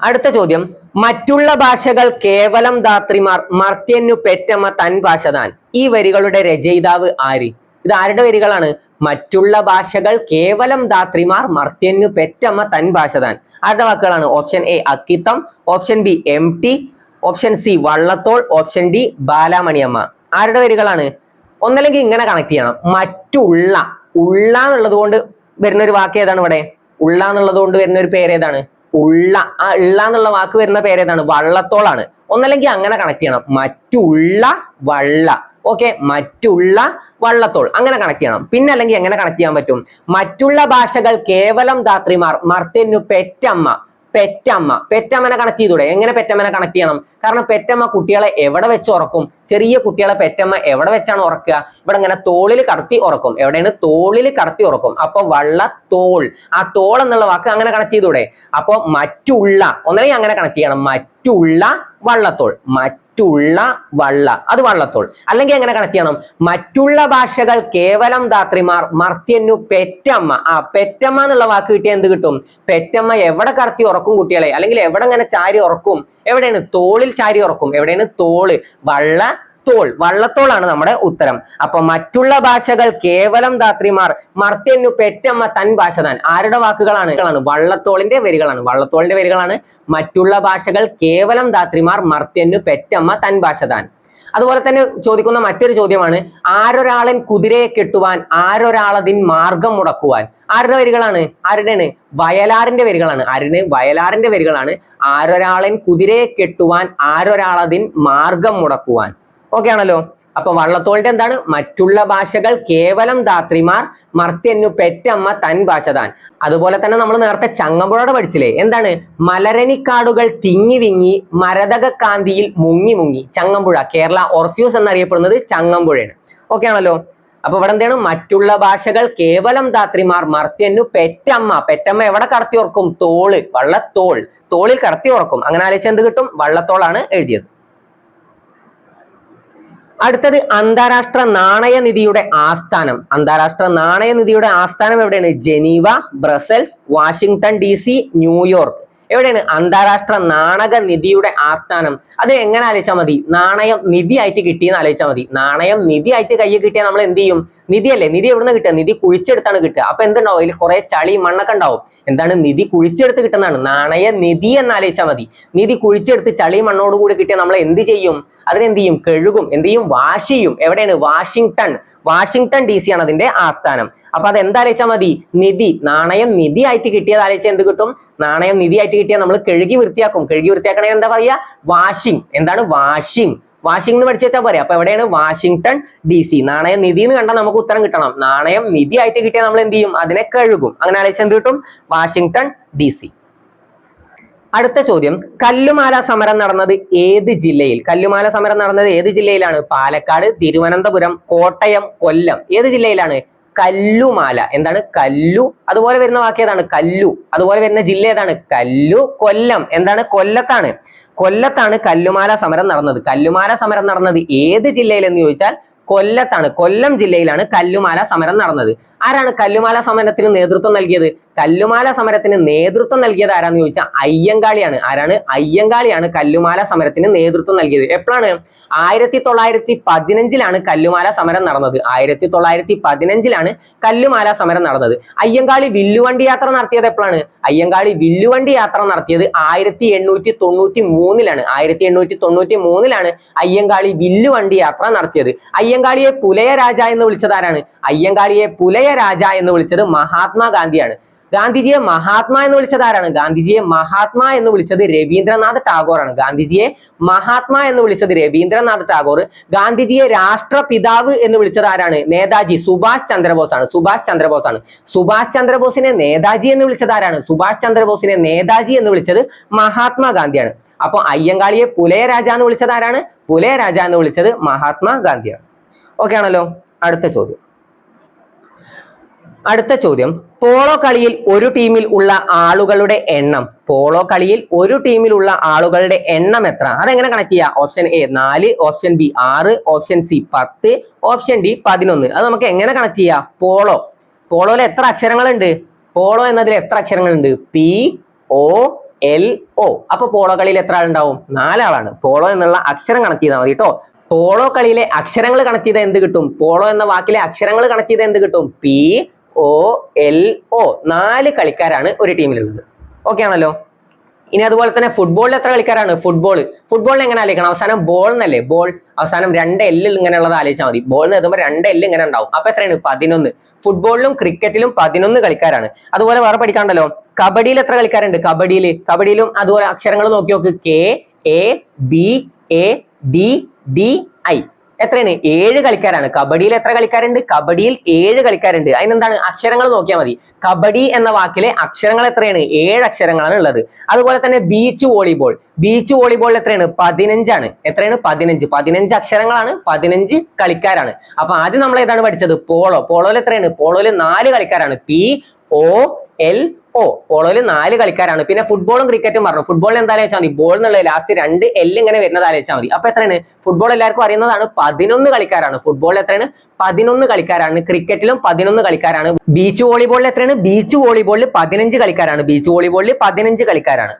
അടുത്ത ചോദ്യം. മറ്റുള്ള ഭാഷകൾ കേവലം ധാത്രിമാർ മർത്യന്നു പെറ്റമ്മ തൻ ഭാഷ താൻ. ഈ വരികളുടെ രചയിതാവ് ആര്? ഇത് ആരുടെ വരികളാണ്? മറ്റുള്ള ഭാഷകൾ കേവലം ധാത്രിമാർ മർത്യന്നു പെറ്റമ്മ തൻ ഭാഷ താൻ. ആരുടെ വാക്കുകളാണ് option A Akkitham option B M T option C Vallathol option D Balamaniamma. ആരുടെ വരികളാണ്? ഒന്നല്ലെങ്കിൽ ഇങ്ങനെ കണക്ട് ചെയ്യണം. മറ്റുള്ള ഉള്ള എന്നുള്ളത് കൊണ്ട് വരുന്ന ഒരു വാക്ക് ഏതാണ് ഇവിടെ? ഉള്ള എന്നുള്ളത് കൊണ്ട് വരുന്ന ഒരു പേര് ഏതാണ്? ഉള്ള ആ ഉള്ള എന്നുള്ള വാക്ക് വരുന്ന പേര് ഏതാണ്? വള്ളത്തോളാണ്. ഒന്നല്ലെങ്കിൽ അങ്ങനെ കണക്ട് ചെയ്യണം. മറ്റുള്ള വള്ള. ഓക്കെ മറ്റുള്ള വള്ളത്തോൾ. അങ്ങനെ കണക്ട് ചെയ്യണം. പിന്നെ അല്ലെങ്കിൽ എങ്ങനെ കണക്ട് ചെയ്യാൻ പറ്റും? മറ്റുള്ള ഭാഷകൾ കേവലം ധാത്രിമാർ മർത്യന്നു പെറ്റമ്മ പെറ്റമ്മ. പെറ്റമ്മനെ കണക്ട് ചെയ്തൂടെ? എങ്ങനെ പെറ്റമ്മനെ കണക്ട് ചെയ്യണം? കാരണം പെറ്റമ്മ കുട്ടികളെ എവിടെ വെച്ച് ഉറക്കും? ചെറിയ കുട്ടികളെ പെറ്റമ്മ എവിടെ വെച്ചാണ് ഉറക്കുക? ഇവിടെ ഇങ്ങനെ തോളിൽ കടത്തി ഉറക്കും. എവിടെയാണ്? തോളിൽ കടത്തി ഉറക്കും. അപ്പൊ വള്ള തോൾ ആ തോൾ എന്നുള്ള വാക്ക് അങ്ങനെ കണക്ട് ചെയ്തൂടെ? അപ്പൊ മറ്റുള്ള ഒന്നല്ലെങ്കിൽ അങ്ങനെ കണക്ട് ചെയ്യണം. മറ്റുള്ള വള്ളത്തോൾ. മറ്റുള്ള വള്ള. അത് വള്ളത്തോൾ. അല്ലെങ്കിൽ എങ്ങനെ കണക്ട് ചെയ്യണം? മറ്റുള്ള ഭാഷകൾ കേവലം ധാത്രിമാർ മർത്യന്നു പെറ്റമ്മ. ആ പെറ്റമ്മ എന്നുള്ള വാക്ക് കിട്ടിയാൽ എന്ത് കിട്ടും? പെറ്റമ്മ എവിടെ കടത്തി ഉറക്കും കുട്ടികളെ? അല്ലെങ്കിൽ എവിടെ ഇങ്ങനെ ചാരി ഉറക്കും? എവിടെയാണ്? തോളിൽ ചാരി ഉറക്കും. എവിടെയാണ്? തോൾ. വള്ള തോൾ വള്ളത്തോളാണ് നമ്മുടെ ഉത്തരം. അപ്പൊ മറ്റുള്ള ഭാഷകൾ കേവലം ധാത്രിമാർ മർത്യന്നു പെറ്റമ്മ തൻ ഭാഷ താൻ. ആരുടെ വാക്കുകളാണ്? വള്ളത്തോളിന്റെ വരികളാണ്. വള്ളത്തോളിന്റെ വരികളാണ് മറ്റുള്ള ഭാഷകൾ കേവലം ധാത്രിമാർ മർത്യന്നു പെറ്റമ്മ തൻ ഭാഷ താൻ. അതുപോലെ തന്നെ ചോദിക്കുന്ന മറ്റൊരു ചോദ്യമാണ് ആരൊരാളൻ കുതിരയെ കെട്ടുവാൻ ആരൊരാളതിൻ മാർഗം മുടക്കുവാൻ? ആരുടെ വരികളാണ്? ആരുടെയാണ്? വയലാറിന്റെ വരികളാണ്. ആരുടെ? വയലാറിന്റെ വരികളാണ്. ആരൊരാളൻ കുതിരയെ കെട്ടുവാൻ ആരൊരാളതിൻ മാർഗം മുടക്കുവാൻ. ഓക്കെ ആണല്ലോ അപ്പൊ വള്ളത്തോളിന്റെ എന്താണ്? മറ്റുള്ള ഭാഷകൾ കേവലം ധാത്രിമാർ മർത്യന്നു പെറ്റമ്മ തൻ ഭാഷ താൻ അതുപോലെ തന്നെ നമ്മൾ നേരത്തെ ചങ്ങമ്പുഴയുടെ പഠിച്ചില്ലേ? എന്താണ്? മലരണിക്കാടുകൾ തിങ്ങി വിങ്ങി മരതക കാന്തിയിൽ മുങ്ങി മുങ്ങി. ചങ്ങമ്പുഴ കേരള ഓർഫ്യൂസ് എന്നറിയപ്പെടുന്നത് ചങ്ങമ്പുഴയാണ്. ഓക്കെ ആണല്ലോ അപ്പൊ ഇവിടെ എന്താണ്? മറ്റുള്ള ഭാഷകൾ കേവലം ധാത്രിമാർ മർത്യന്നു പെറ്റമ്മ. പെറ്റമ്മ എവിടെ കടത്തി ഓർക്കും തോൾ വള്ളത്തോൾ. തോളിൽ കടത്തി ഓർക്കും അങ്ങനെ ആലോചിച്ച് എന്ത് കിട്ടും? വള്ളത്തോളാണ് എഴുതിയത്. അടുത്തത് അന്താരാഷ്ട്ര നാണയനിധിയുടെ ആസ്ഥാനം. അന്താരാഷ്ട്ര നാണയനിധിയുടെ ആസ്ഥാനം എവിടെയാണ്? Geneva Brussels Washington D C New York. എവിടെയാണ്? അന്താരാഷ്ട്ര നാണക നിധിയുടെ ആസ്ഥാനം. അത് എങ്ങനെ ആലോചിച്ചാൽ മതി? നാണയം നിധി ആയിട്ട് കിട്ടിയെന്ന് ആലോചിച്ചാൽ മതി. നാണയം നിധി ആയിട്ട് കയ്യിൽ കിട്ടിയാൽ നമ്മൾ എന്ത് ചെയ്യും? നിധി അല്ലേ നിധി എവിടുന്ന് കിട്ടുക? നിധി കുഴിച്ചെടുത്താണ് കിട്ടുക. അപ്പൊ എന്തുണ്ടാവും? അതിൽ കുറെ ചളി മണ്ണൊക്കെ ഉണ്ടാവും. എന്താണ്? നിധി കുഴിച്ചെടുത്ത് കിട്ടുന്നതാണ്. നാണയ നിധി എന്ന് ആലോചിച്ചാൽ മതി. നിധി കുഴിച്ചെടുത്ത് ചളി മണ്ണോട് കൂടി കിട്ടിയാൽ നമ്മൾ എന്ത് ചെയ്യും? അതിനെന്ത് ചെയ്യും? കഴുകും. എന്ത് ചെയ്യും? വാഷ് ചെയ്യും. എവിടെയാണ്? വാഷിംഗ്ടൺ വാഷിംഗ്ടൺ ഡി സി ആണ് അതിന്റെ ആസ്ഥാനം. അപ്പൊ അത് എന്താലോചിച്ചാൽ മതി? നിധി. നാണയം നിധി ആയിട്ട് കിട്ടിയത് ആലോചിച്ചാൽ എന്ത് കിട്ടും? നാണയം നിധി ആയിട്ട് കിട്ടിയാൽ നമ്മൾ കഴുകി വൃത്തിയാക്കും. കഴുകി വൃത്തിയാക്കണെങ്കിൽ എന്താ പറയാ വാഷിംഗ് എന്താണ് വാഷിംഗ് വാഷിംഗ് എന്ന് പഠിച്ചു വെച്ചാൽ പോരെ. അപ്പൊ എവിടെയാണ്? വാഷിംഗ്ടൺ ഡി സി നാണയം നിധി എന്ന് കണ്ടാൽ നമുക്ക് ഉത്തരം കിട്ടണം. നാണയം നിധി ആയിട്ട് കിട്ടിയാൽ നമ്മൾ എന്ത് ചെയ്യും? അതിനെ കഴുകും. അങ്ങനെ ആലോചിച്ച് എന്ത് കിട്ടും? വാഷിംഗ്ടൺ ഡി സി അടുത്ത ചോദ്യം. കല്ലുമാല സമരം നടന്നത് ഏത് ജില്ലയിൽ? കല്ലുമാല സമരം നടന്നത് ഏത് ജില്ലയിലാണ്? പാലക്കാട് തിരുവനന്തപുരം കോട്ടയം കൊല്ലം. ഏത് ജില്ലയിലാണ്? കല്ലുമാല. എന്താണ്? കല്ലു. അതുപോലെ വരുന്ന വാക്ക് ഏതാണ്? കല്ലു. അതുപോലെ വരുന്ന ജില്ല ഏതാണ്? കല്ലു. കൊല്ലം. എന്താണ്? കൊല്ലത്താണ്. കൊല്ലത്താണ് കല്ലുമാല സമരം നടന്നത്. കല്ലുമാല സമരം നടന്നത് ഏത് ജില്ലയിൽ എന്ന് ചോദിച്ചാൽ കൊല്ലത്താണ്. കൊല്ലം ജില്ലയിലാണ് കല്ലുമാല സമരം നടന്നത്. ആരാണ് കല്ലുമാല സമരത്തിന് നേതൃത്വം നൽകിയത്? കല്ലുമാല സമരത്തിന് നേതൃത്വം നൽകിയത് ആരാന്ന് ചോദിച്ചാൽ അയ്യങ്കാളിയാണ്. ആരാണ്? അയ്യങ്കാളിയാണ് കല്ലുമാല സമരത്തിന് നേതൃത്വം നൽകിയത്. എപ്പോഴാണ്? ആയിരത്തി തൊള്ളായിരത്തി പതിനഞ്ചിലാണ് കല്ലുമാല സമരം നടന്നത്. ആയിരത്തി തൊള്ളായിരത്തി പതിനഞ്ചിലാണ് കല്ലുമാല സമരം നടന്നത്. അയ്യങ്കാളി വില്ലുവണ്ടി യാത്ര നടത്തിയത് എപ്പോഴാണ്? അയ്യങ്കാളി വില്ലുവണ്ടി യാത്ര നടത്തിയത് ആയിരത്തി എണ്ണൂറ്റി തൊണ്ണൂറ്റി മൂന്നിലാണ് ആയിരത്തി എണ്ണൂറ്റി തൊണ്ണൂറ്റി മൂന്നിലാണ് അയ്യങ്കാളി വില്ലുവണ്ടി യാത്ര നടത്തിയത്. അയ്യങ്കാളിയെ പുലയ രാജ എന്ന് വിളിച്ചത് ആരാണ്? അയ്യങ്കാളിയെ പുലയ രാജ എന്ന് വിളിച്ചത് മഹാത്മാഗാന്ധിയാണ്. ഗാന്ധിജിയെ മഹാത്മാ എന്ന് വിളിച്ചത് ആരാണ്? ഗാന്ധിജിയെ മഹാത്മാ എന്ന് വിളിച്ചത് രവീന്ദ്രനാഥ് ടാഗോർ ആണ് ഗാന്ധിജിയെ മഹാത്മാ എന്ന് വിളിച്ചത് രവീന്ദ്രനാഥ് ടാഗോർ. ഗാന്ധിജിയെ രാഷ്ട്രപിതാവ് എന്ന് വിളിച്ചത് ആരാണ്? നേതാജി സുഭാഷ് ചന്ദ്രബോസ് ആണ് സുഭാഷ് ചന്ദ്രബോസ് ആണ് സുഭാഷ് ചന്ദ്രബോസിനെ നേതാജി എന്ന് വിളിച്ചത് ആരാണ്? സുഭാഷ് ചന്ദ്രബോസിനെ നേതാജി എന്ന് വിളിച്ചത് മഹാത്മാഗാന്ധിയാണ് അപ്പൊ അയ്യങ്കാളിയെ പുലയ രാജ എന്ന് വിളിച്ചത് ആരാണ്? പുലയ രാജ എന്ന് വിളിച്ചത് മഹാത്മാ ഗാന്ധിയാണ്. ഓക്കെ ആണല്ലോ. അടുത്ത ചോദ്യം. അടുത്ത ചോദ്യം. പോളോ കളിയിൽ ഒരു ടീമിൽ ഉള്ള ആളുകളുടെ എണ്ണം. പോളോ കളിയിൽ ഒരു ടീമിൽ ഉള്ള ആളുകളുടെ എണ്ണം എത്ര? അതെങ്ങനെ കണക്ട് ചെയ്യാം? ഓപ്ഷൻ എ നാല് ഓപ്ഷൻ ബി ആറ് ഓപ്ഷൻ സി പത്ത് ഓപ്ഷൻ ഡി പതിനൊന്ന്. അത് നമുക്ക് എങ്ങനെ കണക്ട് ചെയ്യാം? പോളോ. പോളോയിൽ എത്ര അക്ഷരങ്ങളുണ്ട്? പോളോ എന്നതിൽ എത്ര അക്ഷരങ്ങളുണ്ട്? പി ഒ എൽ ഒ അപ്പോൾ പോളോ കളിയിൽ എത്ര ആളുണ്ടാവും? നാലാളാണ്. പോളോ എന്നുള്ള അക്ഷരം കണക്ട് ചെയ്താൽ മതി കേട്ടോ പോളോ കളിയിലെ അക്ഷരങ്ങൾ കണക്ട് ചെയ്താൽ എന്ത് കിട്ടും? പോളോ എന്ന വാക്കിലെ അക്ഷരങ്ങൾ കണക്ട് ചെയ്താൽ എന്ത് കിട്ടും? പി ഒ എൽ ഒ നാല് കളിക്കാരാണ് ഒരു ടീമിലുള്ളത്. ഓക്കെ ആണല്ലോ? ഇനി അതുപോലെ തന്നെ ഫുട്ബോളിൽ എത്ര കളിക്കാരാണ്? ഫുട്ബോൾ ഫുട്ബോളിൽ എങ്ങനെ ആലോചിക്കണം? അവസാനം ബോൾ എന്നല്ലേ? ബോൾ അവസാനം രണ്ട് എല്ല് ഇങ്ങനെയുള്ളത് ആലോചിച്ചാൽ മതി. ബോൾ എന്ന് എഴുതുമ്പോൾ രണ്ട് എല്ല് ഇങ്ങനെ ഉണ്ടാവും. അപ്പൊ എത്രയാണ്? പതിനൊന്ന്. ഫുട്ബോളിലും ക്രിക്കറ്റിലും പതിനൊന്ന് കളിക്കാരാണ്. അതുപോലെ വേറെ പഠിക്കാണ്ടല്ലോ? കബഡിയിൽ എത്ര കളിക്കാരുണ്ട്? കബഡിയിൽ. കബഡിയിലും അതുപോലെ അക്ഷരങ്ങൾ നോക്കി നോക്ക്. K A B A D D I എത്രയാണ്? ഏഴ് കളിക്കാരാണ്. കബഡിയിൽ എത്ര കളിക്കാരുണ്ട്? കബഡിയിൽ ഏഴ് കളിക്കാരുണ്ട്. അതിനെന്താണ്? അക്ഷരങ്ങൾ നോക്കിയാൽ മതി. കബഡി എന്ന വാക്കിലെ അക്ഷരങ്ങൾ എത്രയാണ്? ഏഴ് അക്ഷരങ്ങളാണ് ഉള്ളത്. അതുപോലെ തന്നെ ബീച്ച് വോളിബോൾ ബീച്ച് വോളിബോളിൽ എത്രയാണ്? പതിനഞ്ചാണ്. എത്രയാണ്? പതിനഞ്ച്. പതിനഞ്ച് അക്ഷരങ്ങളാണ്. പതിനഞ്ച് കളിക്കാരാണ്. അപ്പൊ ആദ്യം നമ്മൾ ഏതാണ് പഠിച്ചത്? പോളോ. പോളോയിൽ എത്രയാണ്? പോളോയിൽ നാല് കളിക്കാരാണ്. പി ഒ എൽ ഒ പോളോയിൽ നാല് കളിക്കാരാണ്. പിന്നെ ഫുട്ബോളും ക്രിക്കറ്റും പറഞ്ഞു. ഫുട്ബോളിൽ എന്താ വെച്ചാൽ മതി? ബോൾ എന്നുള്ള ലാസ്റ്റ് രണ്ട് എൽ ഇങ്ങനെ വരുന്നത് ആലോചിച്ചാൽ മതി. അപ്പൊ എത്രയാണ്? ഫുട്ബോൾ എല്ലാവർക്കും അറിയുന്നതാണ് പതിനൊന്ന് കളിക്കാരാണ്. ഫുട്ബോളിൽ എത്രയാണ്? പതിനൊന്ന് കളിക്കാരാണ്. ക്രിക്കറ്റിലും പതിനൊന്ന് കളിക്കാരാണ്. ബീച്ച് വോളിബോളിൽ എത്രയാണ്? ബീച്ച് വോളിബോളിൽ പതിനഞ്ച് കളിക്കാരാണ്. ബീച്ച് വോളിബോളിൽ പതിനഞ്ച് കളിക്കാരാണ്.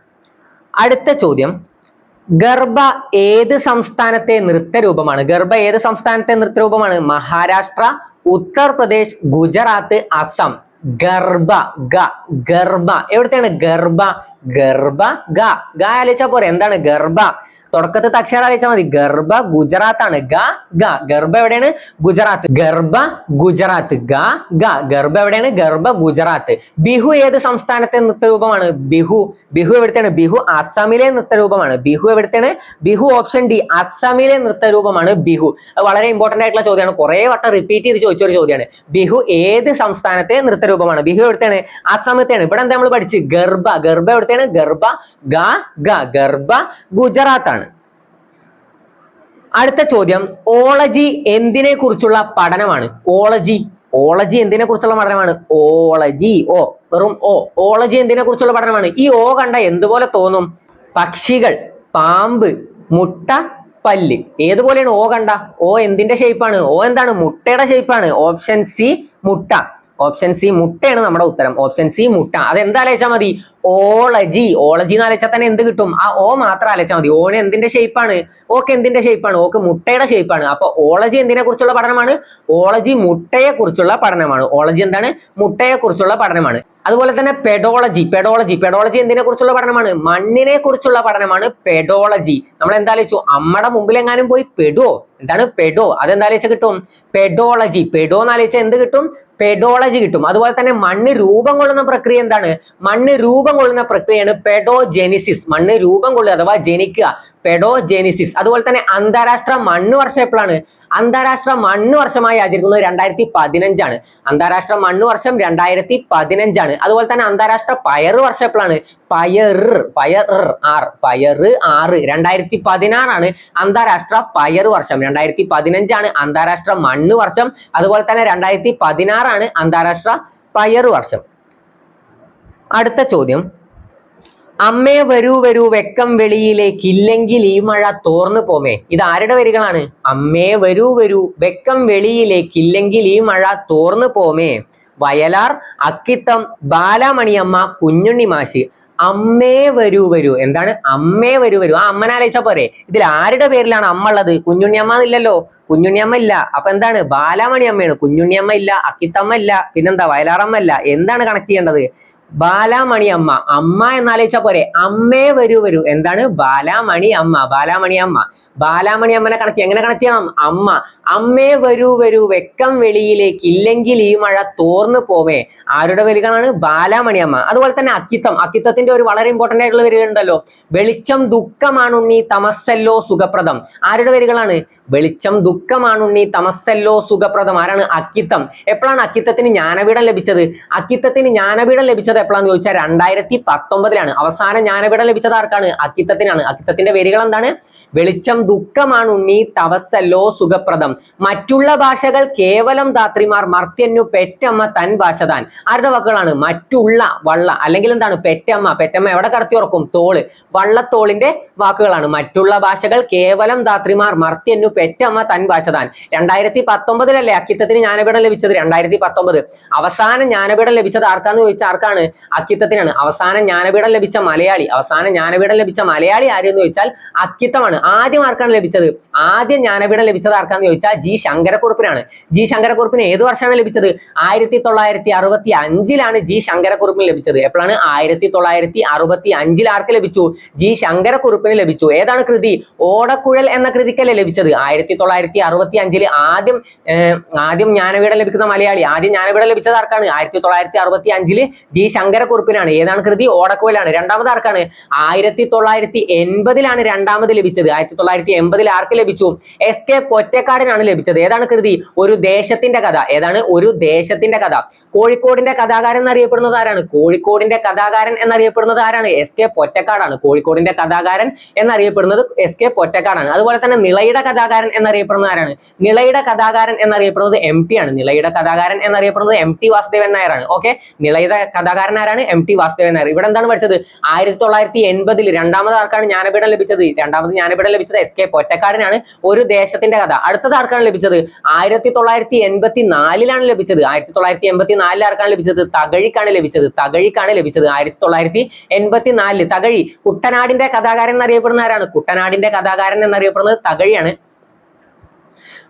അടുത്ത ചോദ്യം. ഗർഭ ഏത് സംസ്ഥാനത്തെ നൃത്തരൂപമാണ് ഗർഭ ഏത് സംസ്ഥാനത്തെ നൃത്തരൂപമാണ് മഹാരാഷ്ട്ര ഉത്തർപ്രദേശ് ഗുജറാത്ത് അസം. ഗർഭ ഗ ഗർഭ. എവിടത്തെയാണ് ഗർഭ? ഗർഭ ഗ. ഗ ആലോചിച്ചാ പോരെ. എന്താണ് ഗർഭ? തുടക്കത്തെ അക്ഷരം ആലോചിച്ചാൽ മതി. ഗർഭ ഗുജറാത്ത് ആണ്. ഗ ഗ. ഗർഭ എവിടെയാണ്? ഗുജറാത്ത്. ഗർഭ ഗുജറാത്ത്. ഗ ഗ. ഗർഭ എവിടെയാണ്? ഗർഭ ഗുജറാത്ത്. ബിഹു ഏത് സംസ്ഥാനത്തെ നൃത്തരൂപമാണ്? ബിഹു. ബിഹു എവിടുത്തെയാണ്? ബിഹു അസമിലെ നൃത്തരൂപമാണ്. ബിഹു എവിടുത്തെയാണ്? ബിഹു ഓപ്ഷൻ ഡി അസമിലെ നൃത്തരൂപമാണ് ബിഹു. വളരെ ഇമ്പോർട്ടന്റ് ആയിട്ടുള്ള ചോദ്യമാണ്. കുറെ വട്ടം റിപ്പീറ്റ് ചെയ്ത് ചോദിച്ച ഒരു ചോദ്യമാണ്. ബിഹു ഏത് സംസ്ഥാനത്തെ നൃത്തരൂപമാണ്? ബിഹു എവിടുത്തെയാണ്? അസമത്തെയാണ് ഇവിടെ എന്താ നമ്മൾ പഠിച്ചു? ഗർഭ. ഗർഭ എവിടുത്തെയാണ്? ഗർഭ ഗ ഗ. ഗർഭ ഗുജറാത്താണ്. അടുത്ത ചോദ്യം ഓളജി എന്തിനെ കുറിച്ചുള്ള പഠനമാണ്? ഓളജി ഓളജി എന്തിനെ കുറിച്ചുള്ള പഠനമാണ്? ഓളജി ഓ വെറും ഓ ഓളജി എന്തിനെ കുറിച്ചുള്ള പഠനമാണ്? ഈ ഓ കണ്ട എന്തുപോലെ തോന്നും? പക്ഷികൾ പാമ്പ് മുട്ട പല്ല്. ഏതുപോലെയാണ് ഓ കണ്ട? ഓ എന്തിന്റെ ഷേപ്പാണ്? ഓ എന്താണ്? മുട്ടയുടെ ഷേപ്പാണ്. ഓപ്ഷൻ സി മുട്ട. ഓപ്ഷൻ സി മുട്ടയാണ് നമ്മുടെ ഉത്തരം. ഓപ്ഷൻ സി മുട്ട. അതെന്താ ആലോചിച്ചാൽ മതി? ഓളജി. ഓളജി എന്ന് അലച്ചാൽ തന്നെ എന്ത് കിട്ടും? ആ ഓ മാത്രം അലച്ചാൽ മതി. ഓന് എന്തിന്റെ ഷേപ്പാണ് ഓക്ക് എന്തിന്റെ ഷേപ്പാണ് ഓക്ക് മുട്ടയുടെ ഷേപ്പാണ് അപ്പൊ ഓളജി എന്തിനെ കുറിച്ചുള്ള പഠനമാണ്? ഓളജി മുട്ടയെ കുറിച്ചുള്ള പഠനമാണ്. ഓളജി എന്താണ്? മുട്ടയെ കുറിച്ചുള്ള പഠനമാണ്. അതുപോലെ തന്നെ പെഡോളജി പെഡോളജി പെഡോളജി എന്തിനെ കുറിച്ചുള്ള പഠനമാണ്? മണ്ണിനെ കുറിച്ചുള്ള പഠനമാണ് പെഡോളജി നമ്മൾ എന്താ ആലോചിച്ചു? അമ്മയുടെ മുമ്പിൽ എങ്ങാനും പോയി പെടുവോ? എന്താണ്? പെഡോ അതെന്താ ആലോചിച്ചാൽ കിട്ടും? പെഡോളജി പെഡോ എന്ന് ആലോചിച്ചാൽ എന്ത് കിട്ടും? പെഡോളജി കിട്ടും. അതുപോലെ തന്നെ മണ്ണ് രൂപം കൊള്ളുന്ന പ്രക്രിയ എന്താണ്? മണ്ണ് രൂപം കൊള്ളുന്ന പ്രക്രിയയാണ് പെഡോജെനിസിസ് മണ്ണ് രൂപം കൊള്ളുക അഥവാ ജനിക്കുക. പെഡോജെനിസിസ് അതുപോലെ തന്നെ അന്താരാഷ്ട്ര മണ്ണ് വർഷം എപ്പോഴാണ് അന്താരാഷ്ട്ര മണ്ണ് വർഷമായി ആചരിക്കുന്നത് രണ്ടായിരത്തി പതിനഞ്ചാണ് അന്താരാഷ്ട്ര മണ്ണ് വർഷം രണ്ടായിരത്തി പതിനഞ്ചാണ് അതുപോലെ തന്നെ അന്താരാഷ്ട്ര പയർ വർഷം എപ്പോഴാണ് പയർ പയർ ആർ പയർ ആറ്. രണ്ടായിരത്തി പതിനാറാണ് അന്താരാഷ്ട്ര പയർ വർഷം. രണ്ടായിരത്തി പതിനഞ്ചാണ് അന്താരാഷ്ട്ര മണ്ണ് വർഷം. അതുപോലെ തന്നെ രണ്ടായിരത്തി പതിനാറാണ് അന്താരാഷ്ട്ര പയർ വർഷം. അടുത്ത ചോദ്യം. അമ്മേ വരൂ വരൂ വെക്കം വെളിയിലേക്ക് ഇല്ലെങ്കിൽ ഈ മഴ തോർന്നു പോമേ. ഇത് ആരുടെ വരികളാണ്? അമ്മേ വരൂ വരൂ വെക്കം വെളിയിലേക്ക് ഇല്ലെങ്കിൽ ഈ മഴ തോർന്നു പോമേ. വയലാർ അക്കിത്തം ബാലാമണിയമ്മ കുഞ്ഞുണ്ണി മാഷി. അമ്മേ വരൂ വരൂ. എന്താണ്? അമ്മേ വരൂ വരൂ. ആ അമ്മനെ ആലോചിച്ചാ പോരെ. ഇതിൽ ആരുടെ പേരിലാണ് അമ്മ ഉള്ളത്? കുഞ്ഞുണ്ണിയമ്മ ഇല്ലല്ലോ കുഞ്ഞുണ്ണിയമ്മ ഇല്ല. അപ്പൊ എന്താണ്? ബാലാമണി അമ്മയാണ് കുഞ്ഞുണ്ണിയമ്മ ഇല്ല അക്കിത്തമ്മ ഇല്ല. പിന്നെന്താ? വയലാറമ്മ ഇല്ല. എന്താണ് കണക്ട് ചെയ്യേണ്ടത്? ബാലാമണി അമ്മ. അമ്മ എന്നാലോചിച്ചാ പോരെ. അമ്മേ വരൂ വരൂ. എന്താണ്? ബാലാമണി അമ്മ. ബാലാമണി അമ്മ. ബാലാമണി അമ്മനെ കണക്ട് എങ്ങനെ കണക്ട് ചെയ്യണം? അമ്മ. അമ്മേ വരൂ വരൂ. വെക്കം വെളിയിലേക്ക് ഇല്ലെങ്കിൽ ഈ മഴ തോർന്നു പോവേ. ആരുടെ വരികളാണ്? ബാലാമണി അമ്മ. അതുപോലെ തന്നെ അക്കിത്തം. അക്കിത്തത്തിന്റെ ഒരു വളരെ ഇമ്പോർട്ടന്റ് ആയിട്ടുള്ള വരികളുണ്ടല്ലോ. വെളിച്ചം ദുഃഖമാണുണ്ണി തമസ്സല്ലോ സുഖപ്രദം. ആരുടെ വരികളാണ്? വെളിച്ചം ദുഃഖമാണുണ്ണി തമസ്സല്ലോ സുഖപ്രദം. ആരാണ്? അക്കിത്തം. എപ്പോഴാണ് അക്കിത്തത്തിന് ജ്ഞാനപീഠം ലഭിച്ചത്? അക്കിത്തത്തിന് ജ്ഞാനപീഠം ലഭിച്ചത് എപ്പോഴാന്ന് ചോദിച്ചാൽ രണ്ടായിരത്തി പത്തൊമ്പതിലാണ്. അവസാന ജ്ഞാനപീഠം ലഭിച്ചത് ആർക്കാണ്? അക്കിത്തത്തിനാണ്. അക്കിത്തത്തിന്റെ വരികൾ എന്താണ്? വെളിച്ചം ദുഃഖമാണുണ്ണി തവസ്സല്ലോ സുഖപ്രദം. മറ്റുള്ള ഭാഷകൾ കേവലം ധാത്രിമാർ മർത്യന്നു പെറ്റമ്മ തൻ ഭാഷ താൻ ആരുടെ വാക്കുകളാണ്? മറ്റുള്ള വള്ള. അല്ലെങ്കിൽ എന്താണ്? പെറ്റമ്മ. പെറ്റമ്മ എവിടെ കടത്തി ഉറക്കും? തോൾ. വള്ളത്തോളിന്റെ വാക്കുകളാണ്. മറ്റുള്ള ഭാഷകൾ കേവലം ധാത്രിമാർ മർത്യന്നു പെറ്റമ്മ തൻ ഭാഷ താൻ രണ്ടായിരത്തി പത്തൊമ്പതിലല്ലേ അക്കിത്തത്തിന് ജ്ഞാനപീഠം ലഭിച്ചത്? രണ്ടായിരത്തി പത്തൊമ്പത് അവസാന ജ്ഞാനപീഠം ലഭിച്ചത് ആർക്കാന്ന് ചോദിച്ചാൽ ആർക്കാണ്? അക്കിത്തത്തിനാണ്. അവസാന ജ്ഞാനപീഠം ലഭിച്ച മലയാളി. അവസാന ജ്ഞാനപീഠം ലഭിച്ച മലയാളി ആരെന്ന് ചോദിച്ചാൽ അക്കിത്തമാണ്. ആദ്യം ആർക്കാണ് ലഭിച്ചത്? ആദ്യം ജ്ഞാനപീഠം ലഭിച്ചത് ആർക്കാന്ന് ചോദിച്ചാൽ ജി ശങ്കരക്കുറുപ്പിനാണ്. ജി ശങ്കരക്കുറുപ്പിന് ഏത് വർഷമാണ് ലഭിച്ചത്? ആയിരത്തി തൊള്ളായിരത്തി അറുപത്തി അഞ്ചിലാണ് ജി ശങ്കരക്കുറുപ്പിന് ലഭിച്ചത്. എപ്പോഴാണ്? ആയിരത്തി തൊള്ളായിരത്തി അറുപത്തി അഞ്ചിൽ ആർക്ക് ലഭിച്ചു. ജി ശങ്കരക്കുറുപ്പിന് ലഭിച്ചു. ഏതാണ് കൃതി? ഓടക്കുഴൽ എന്ന കൃതിക്കല്ലേ ലഭിച്ചത്. ആയിരത്തി തൊള്ളായിരത്തി അറുപത്തി അഞ്ചിൽ ആദ്യം ആദ്യം ജ്ഞാനപീഠം ലഭിക്കുന്ന മലയാളി. ആദ്യം ജ്ഞാനപീഠം ലഭിച്ചത് ആർക്കാണ്? ആയിരത്തി തൊള്ളായിരത്തി അറുപത്തി അഞ്ചിൽ ജി ശങ്കരക്കുറുപ്പിനാണ്. ഏതാണ് കൃതി? ഓടക്കുഴലാണ്. രണ്ടാമത് ആർക്കാണ്? ആയിരത്തി തൊള്ളായിരത്തി എൺപതിലാണ് രണ്ടാമത് ലഭിച്ചത്. ആയിരത്തി എൺപതിൽ ആർക്ക് ലഭിച്ചു? എസ് കെ പൊറ്റക്കാടിനാണ് ലഭിച്ചത്. ഏതാണ് കൃതി? ഒരു ദേശത്തിന്റെ കഥ. ഏതാണ്? ഒരു ദേശത്തിന്റെ കഥ. കോഴിക്കോടിന്റെ കഥാകാരൻ എന്നറിയപ്പെടുന്നത് ആരാണ്? കോഴിക്കോടിന്റെ കഥാകാരൻ എന്നറിയപ്പെടുന്നത് ആരാണ്? എസ് കെ പൊറ്റക്കാടാണ്. കോഴിക്കോടിന്റെ കഥാകാരൻ എന്നറിയപ്പെടുന്നത് എസ് കെ പൊറ്റക്കാടാണ്. അതുപോലെ തന്നെ നിളയുടെ കഥാകാരൻ എന്നറിയപ്പെടുന്നത് ആരാണ്? നിളയുടെ കഥാകാരൻ എന്നറിയപ്പെടുന്നത് എം ടി ആണ്. നിളയുടെ കഥാകാരൻ എന്നറിയപ്പെടുന്നത് എം ടി വാസുദേവൻ നായരാണ്. ഓക്കെ നിളയുടെ കഥാകാരൻ ആരാണ്? M T Vasudevan Nair. ഇവിടെ എന്താണ് പഠിച്ചത്? ആയിരത്തി തൊള്ളായിരത്തി എൺപതിൽ രണ്ടാമത് ആർക്കാണ് ജ്ഞാനപീഠം ലഭിച്ചത്? രണ്ടാമത് ജ്ഞാനപീഠം ലഭിച്ചത് എസ് കെ പൊറ്റക്കാടിനാണ്. ഒരു ദേശത്തിന്റെ കഥ. അടുത്തത് ആർക്കാണ് ലഭിച്ചത്? ആയിരത്തി തൊള്ളായിരത്തി എൺപത്തി നാലിലാണ് ലഭിച്ചത്. ആയിരത്തി തൊള്ളായിരത്തി എൺപത്തി നാലിൽ ആർക്കാണ് ലഭിച്ചത്? തകഴിക്കാണ് ലഭിച്ചത്. തകഴിക്കാണ് ലഭിച്ചത്. ആയിരത്തി തൊള്ളായിരത്തി എൺപത്തി നാലിൽ തകഴി കുട്ടനാടിന്റെ കഥാകാരൻ എന്നറിയപ്പെടുന്ന ആരാണ്? കുട്ടനാടിന്റെ കഥാകാരൻ എന്നറിയപ്പെടുന്നത് തകഴിയാണ്.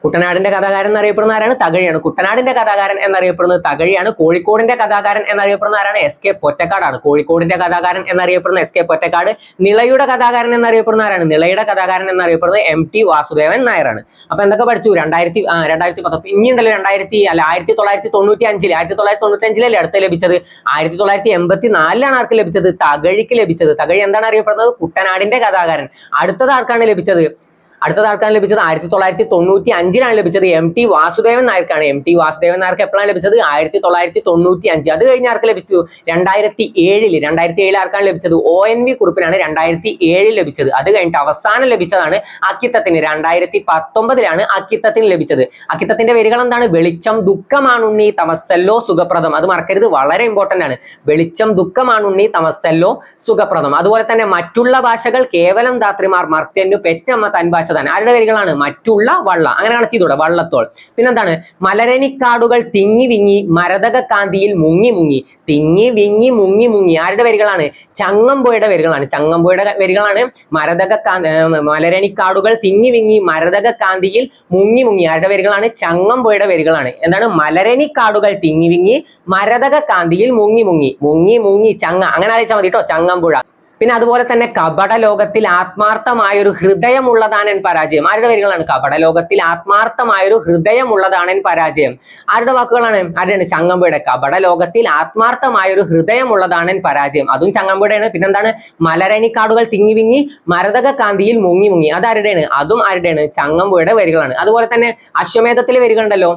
കുട്ടനാടിന്റെ കഥാകാരൻ എന്നറിയപ്പെടുന്ന ആരാണ്? തകഴിയാണ്. കുട്ടനാടിന്റെ കഥാകാരൻ എന്നറിയപ്പെടുന്നത് തകഴിയാണ്. കോഴിക്കോടിന്റെ കഥാകാരൻ എന്നറിയപ്പെടുന്ന ആരാണ്? എസ് കെ പൊറ്റക്കാടാണ്. കോഴിക്കോടിന്റെ കഥാകാരൻ എന്നറിയപ്പെടുന്ന എസ് കെ പൊറ്റക്കാട്. നിളയുടെ കഥാകാരൻ എന്നറിയപ്പെടുന്ന ആരാണ്? നിളയുടെ കഥാകാരൻ എന്നറിയപ്പെടുന്നത് എം ടി വാസുദേവൻ നായരാണ്. അപ്പൊ എന്തൊക്കെ പഠിച്ചു? രണ്ടായിരത്തി രണ്ടായിരത്തി പത്തൊമ്പത്. ഇനിയുണ്ടല്ലോ രണ്ടായിരത്തി അല്ല ആയിരത്തി തൊള്ളായിരത്തി തൊണ്ണൂറ്റി അഞ്ചിൽ ആയിരത്തി തൊള്ളായിരത്തി തൊണ്ണൂറ്റി അഞ്ചിലല്ലേ അടുത്ത് ലഭിച്ചത്? ആയിരത്തി തൊള്ളായിരത്തി എൺപത്തി നാലിലാണ് ആർക്ക് ലഭിച്ചത്. തകഴിക്ക് ലഭിച്ചത്. തകഴി എന്താണ് അറിയപ്പെടുന്നത്? കുട്ടനാടിന്റെ കഥാകാരൻ. അടുത്തത് ആർക്കാണ് ലഭിച്ചത്? അടുത്തത് ആർക്കാണ് ലഭിച്ചത്? ആയിരത്തി തൊള്ളായിരത്തി തൊണ്ണൂറ്റി അഞ്ചിലാണ് ലഭിച്ചത്. എം ടി വാസുദേവൻ നായർക്കാണ്. എം ടി വാസുദേവൻ നായർക്ക് എപ്പോഴാണ് ലഭിച്ചത്? ആയിരത്തി തൊള്ളായിരത്തി തൊണ്ണൂറ്റി അഞ്ച് അത് കഴിഞ്ഞ് ആർക്ക് ലഭിച്ചു രണ്ടായിരത്തി ഏഴിൽ രണ്ടായിരത്തി ഏഴിൽ ആർക്കാണ് ലഭിച്ചത്? ഒ എൻ വി കുറിപ്പിനാണ് രണ്ടായിരത്തി ഏഴിൽ ലഭിച്ചത്. അത് കഴിഞ്ഞിട്ട് അവസാനം ലഭിച്ചതാണ് അക്കിത്തത്തിന്. രണ്ടായിരത്തി പത്തൊമ്പതിലാണ് അക്കിത്തത്തിന് ലഭിച്ചത്. അക്കിത്തത്തിന്റെ വരികൾ എന്താണ് വെളിച്ചം ദുഃഖമാണുണ്ണി തമസല്ലോ സുഖപ്രദം. അത് മറക്കരുത്. വളരെ ഇമ്പോർട്ടന്റ് ആണ്. വെളിച്ചം ദുഃഖമാണുണ്ണി തമസല്ലോ സുഖപ്രദം. അതുപോലെ തന്നെ മറ്റുള്ള ഭാഷകൾ കേവലം ധാത്രിമാർ മർത്യന്നു പെറ്റമ്മ തൻ ഭാഷ താൻ ആരുടെ വരികളാണ് മറ്റുള്ള വള്ള. അങ്ങനെ കണക്കിതൂടെ വള്ളത്തോൾ. പിന്നെന്താണ്? മലരണിക്കാടുകൾ തിങ്ങി വിങ്ങി മരതക കാന്തിയിൽ മുങ്ങി മുങ്ങി തിങ്ങി വിങ്ങി മുങ്ങി മുങ്ങി. ആരുടെ വരികളാണ് ചങ്ങമ്പുഴയുടെ വരികളാണ് ചങ്ങമ്പുഴയുടെ വരികളാണ് മരതക കാ ഏർ മലരണിക്കാടുകൾ തിങ്ങി വിങ്ങി മരതക കാന്തിയിൽ മുങ്ങി മുങ്ങി. ആരുടെ വരികളാണ് ചങ്ങമ്പുഴയുടെ വരികളാണ് എന്താണ്? മലരണിക്കാടുകൾ തിങ്ങി വിങ്ങി മരതക കാന്തിയിൽ മുങ്ങി മുങ്ങി. മുങ്ങി മുങ്ങി ചങ്ങ. അങ്ങനെ ആലോചിച്ചാൽ മതി കേട്ടോ. ചങ്ങമ്പുഴ. പിന്നെ അതുപോലെ തന്നെ കപട ലോകത്തിൽ ആത്മാർത്ഥമായ ആത്മാർത്ഥമായൊരു ഹൃദയമുള്ളതാണൻ പരാജയം. ആരുടെ വരികളാണ് കപട ലോകത്തിൽ ആത്മാർത്ഥമായ ആത്മാർത്ഥമായൊരു ഹൃദയമുള്ളതാണൻ പരാജയം? ആരുടെ വാക്കുകളാണ്? ആരുടെയാണ്? ചങ്ങമ്പയുടെ. കപട ലോകത്തിൽ ആത്മാർത്ഥമായ ആത്മാർത്ഥമായൊരു ഹൃദയമുള്ളതാണൻ പരാജയം. അതും ചങ്ങമ്പുഴയാണ് പിന്നെന്താണ്? മലരണിക്കാടുകൾ തിങ്ങി വിങ്ങി മരതക കാന്തിയിൽ മുങ്ങി മുങ്ങി. അതാരുടെയാണ്? അതും ആരുടെയാണ്? ചങ്ങമ്പുഴയുടെ വരികളാണ്. അതുപോലെ തന്നെ അശ്വമേധത്തിലെ വരികളുണ്ടല്ലോ.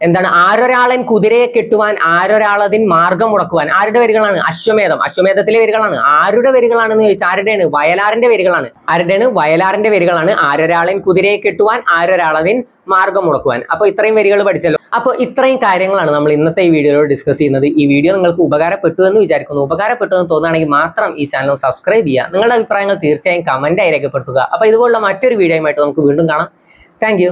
എന്താണ്? ആരൊരാളൻ കുതിരയെ കെട്ടുവാൻ ആരൊരാളതിൻ മാർഗം മുടക്കുവാൻ? ആരുടെ വരികളാണ്? അശ്വമേധം. അശ്വമേധത്തിലെ വരികളാണ്. ആരുടെ വരികളാണെന്ന് ചോദിച്ചാൽ ആരുടെയാണ്? വയലാറിന്റെ വരികളാണ്. ആരുടെയാണ്? വയലാറിന്റെ വരികളാണ്. ആരൊരാളൻ കുതിരയെ കെട്ടുവാൻ ആരൊരാളതിൻ മാർഗം മുടക്കുവാൻ. അപ്പൊ ഇത്രയും വരികൾ പഠിച്ചല്ലോ. അപ്പോൾ ഇത്രയും കാര്യങ്ങളാണ് നമ്മൾ ഇന്നത്തെ ഈ വീഡിയോയിൽ ഡിസ്കസ് ചെയ്യുന്നത്. ഈ വീഡിയോ നിങ്ങൾക്ക് ഉപകാരപ്പെട്ടു എന്ന് വിചാരിക്കുന്നു. ഉപകാരപ്പെട്ടു എന്ന് തോന്നുകയാണെങ്കിൽ മാത്രം ഈ ചാനൽ സബ്സ്ക്രൈബ് ചെയ്യുക. നിങ്ങളുടെ അഭിപ്രായങ്ങൾ തീർച്ചയായും കമന്റ് ആയി രേഖപ്പെടുത്തുക. അപ്പൊ ഇതുപോലുള്ള മറ്റൊരു വീഡിയോയുമായിട്ട് നമുക്ക് വീണ്ടും കാണാം. താങ്ക്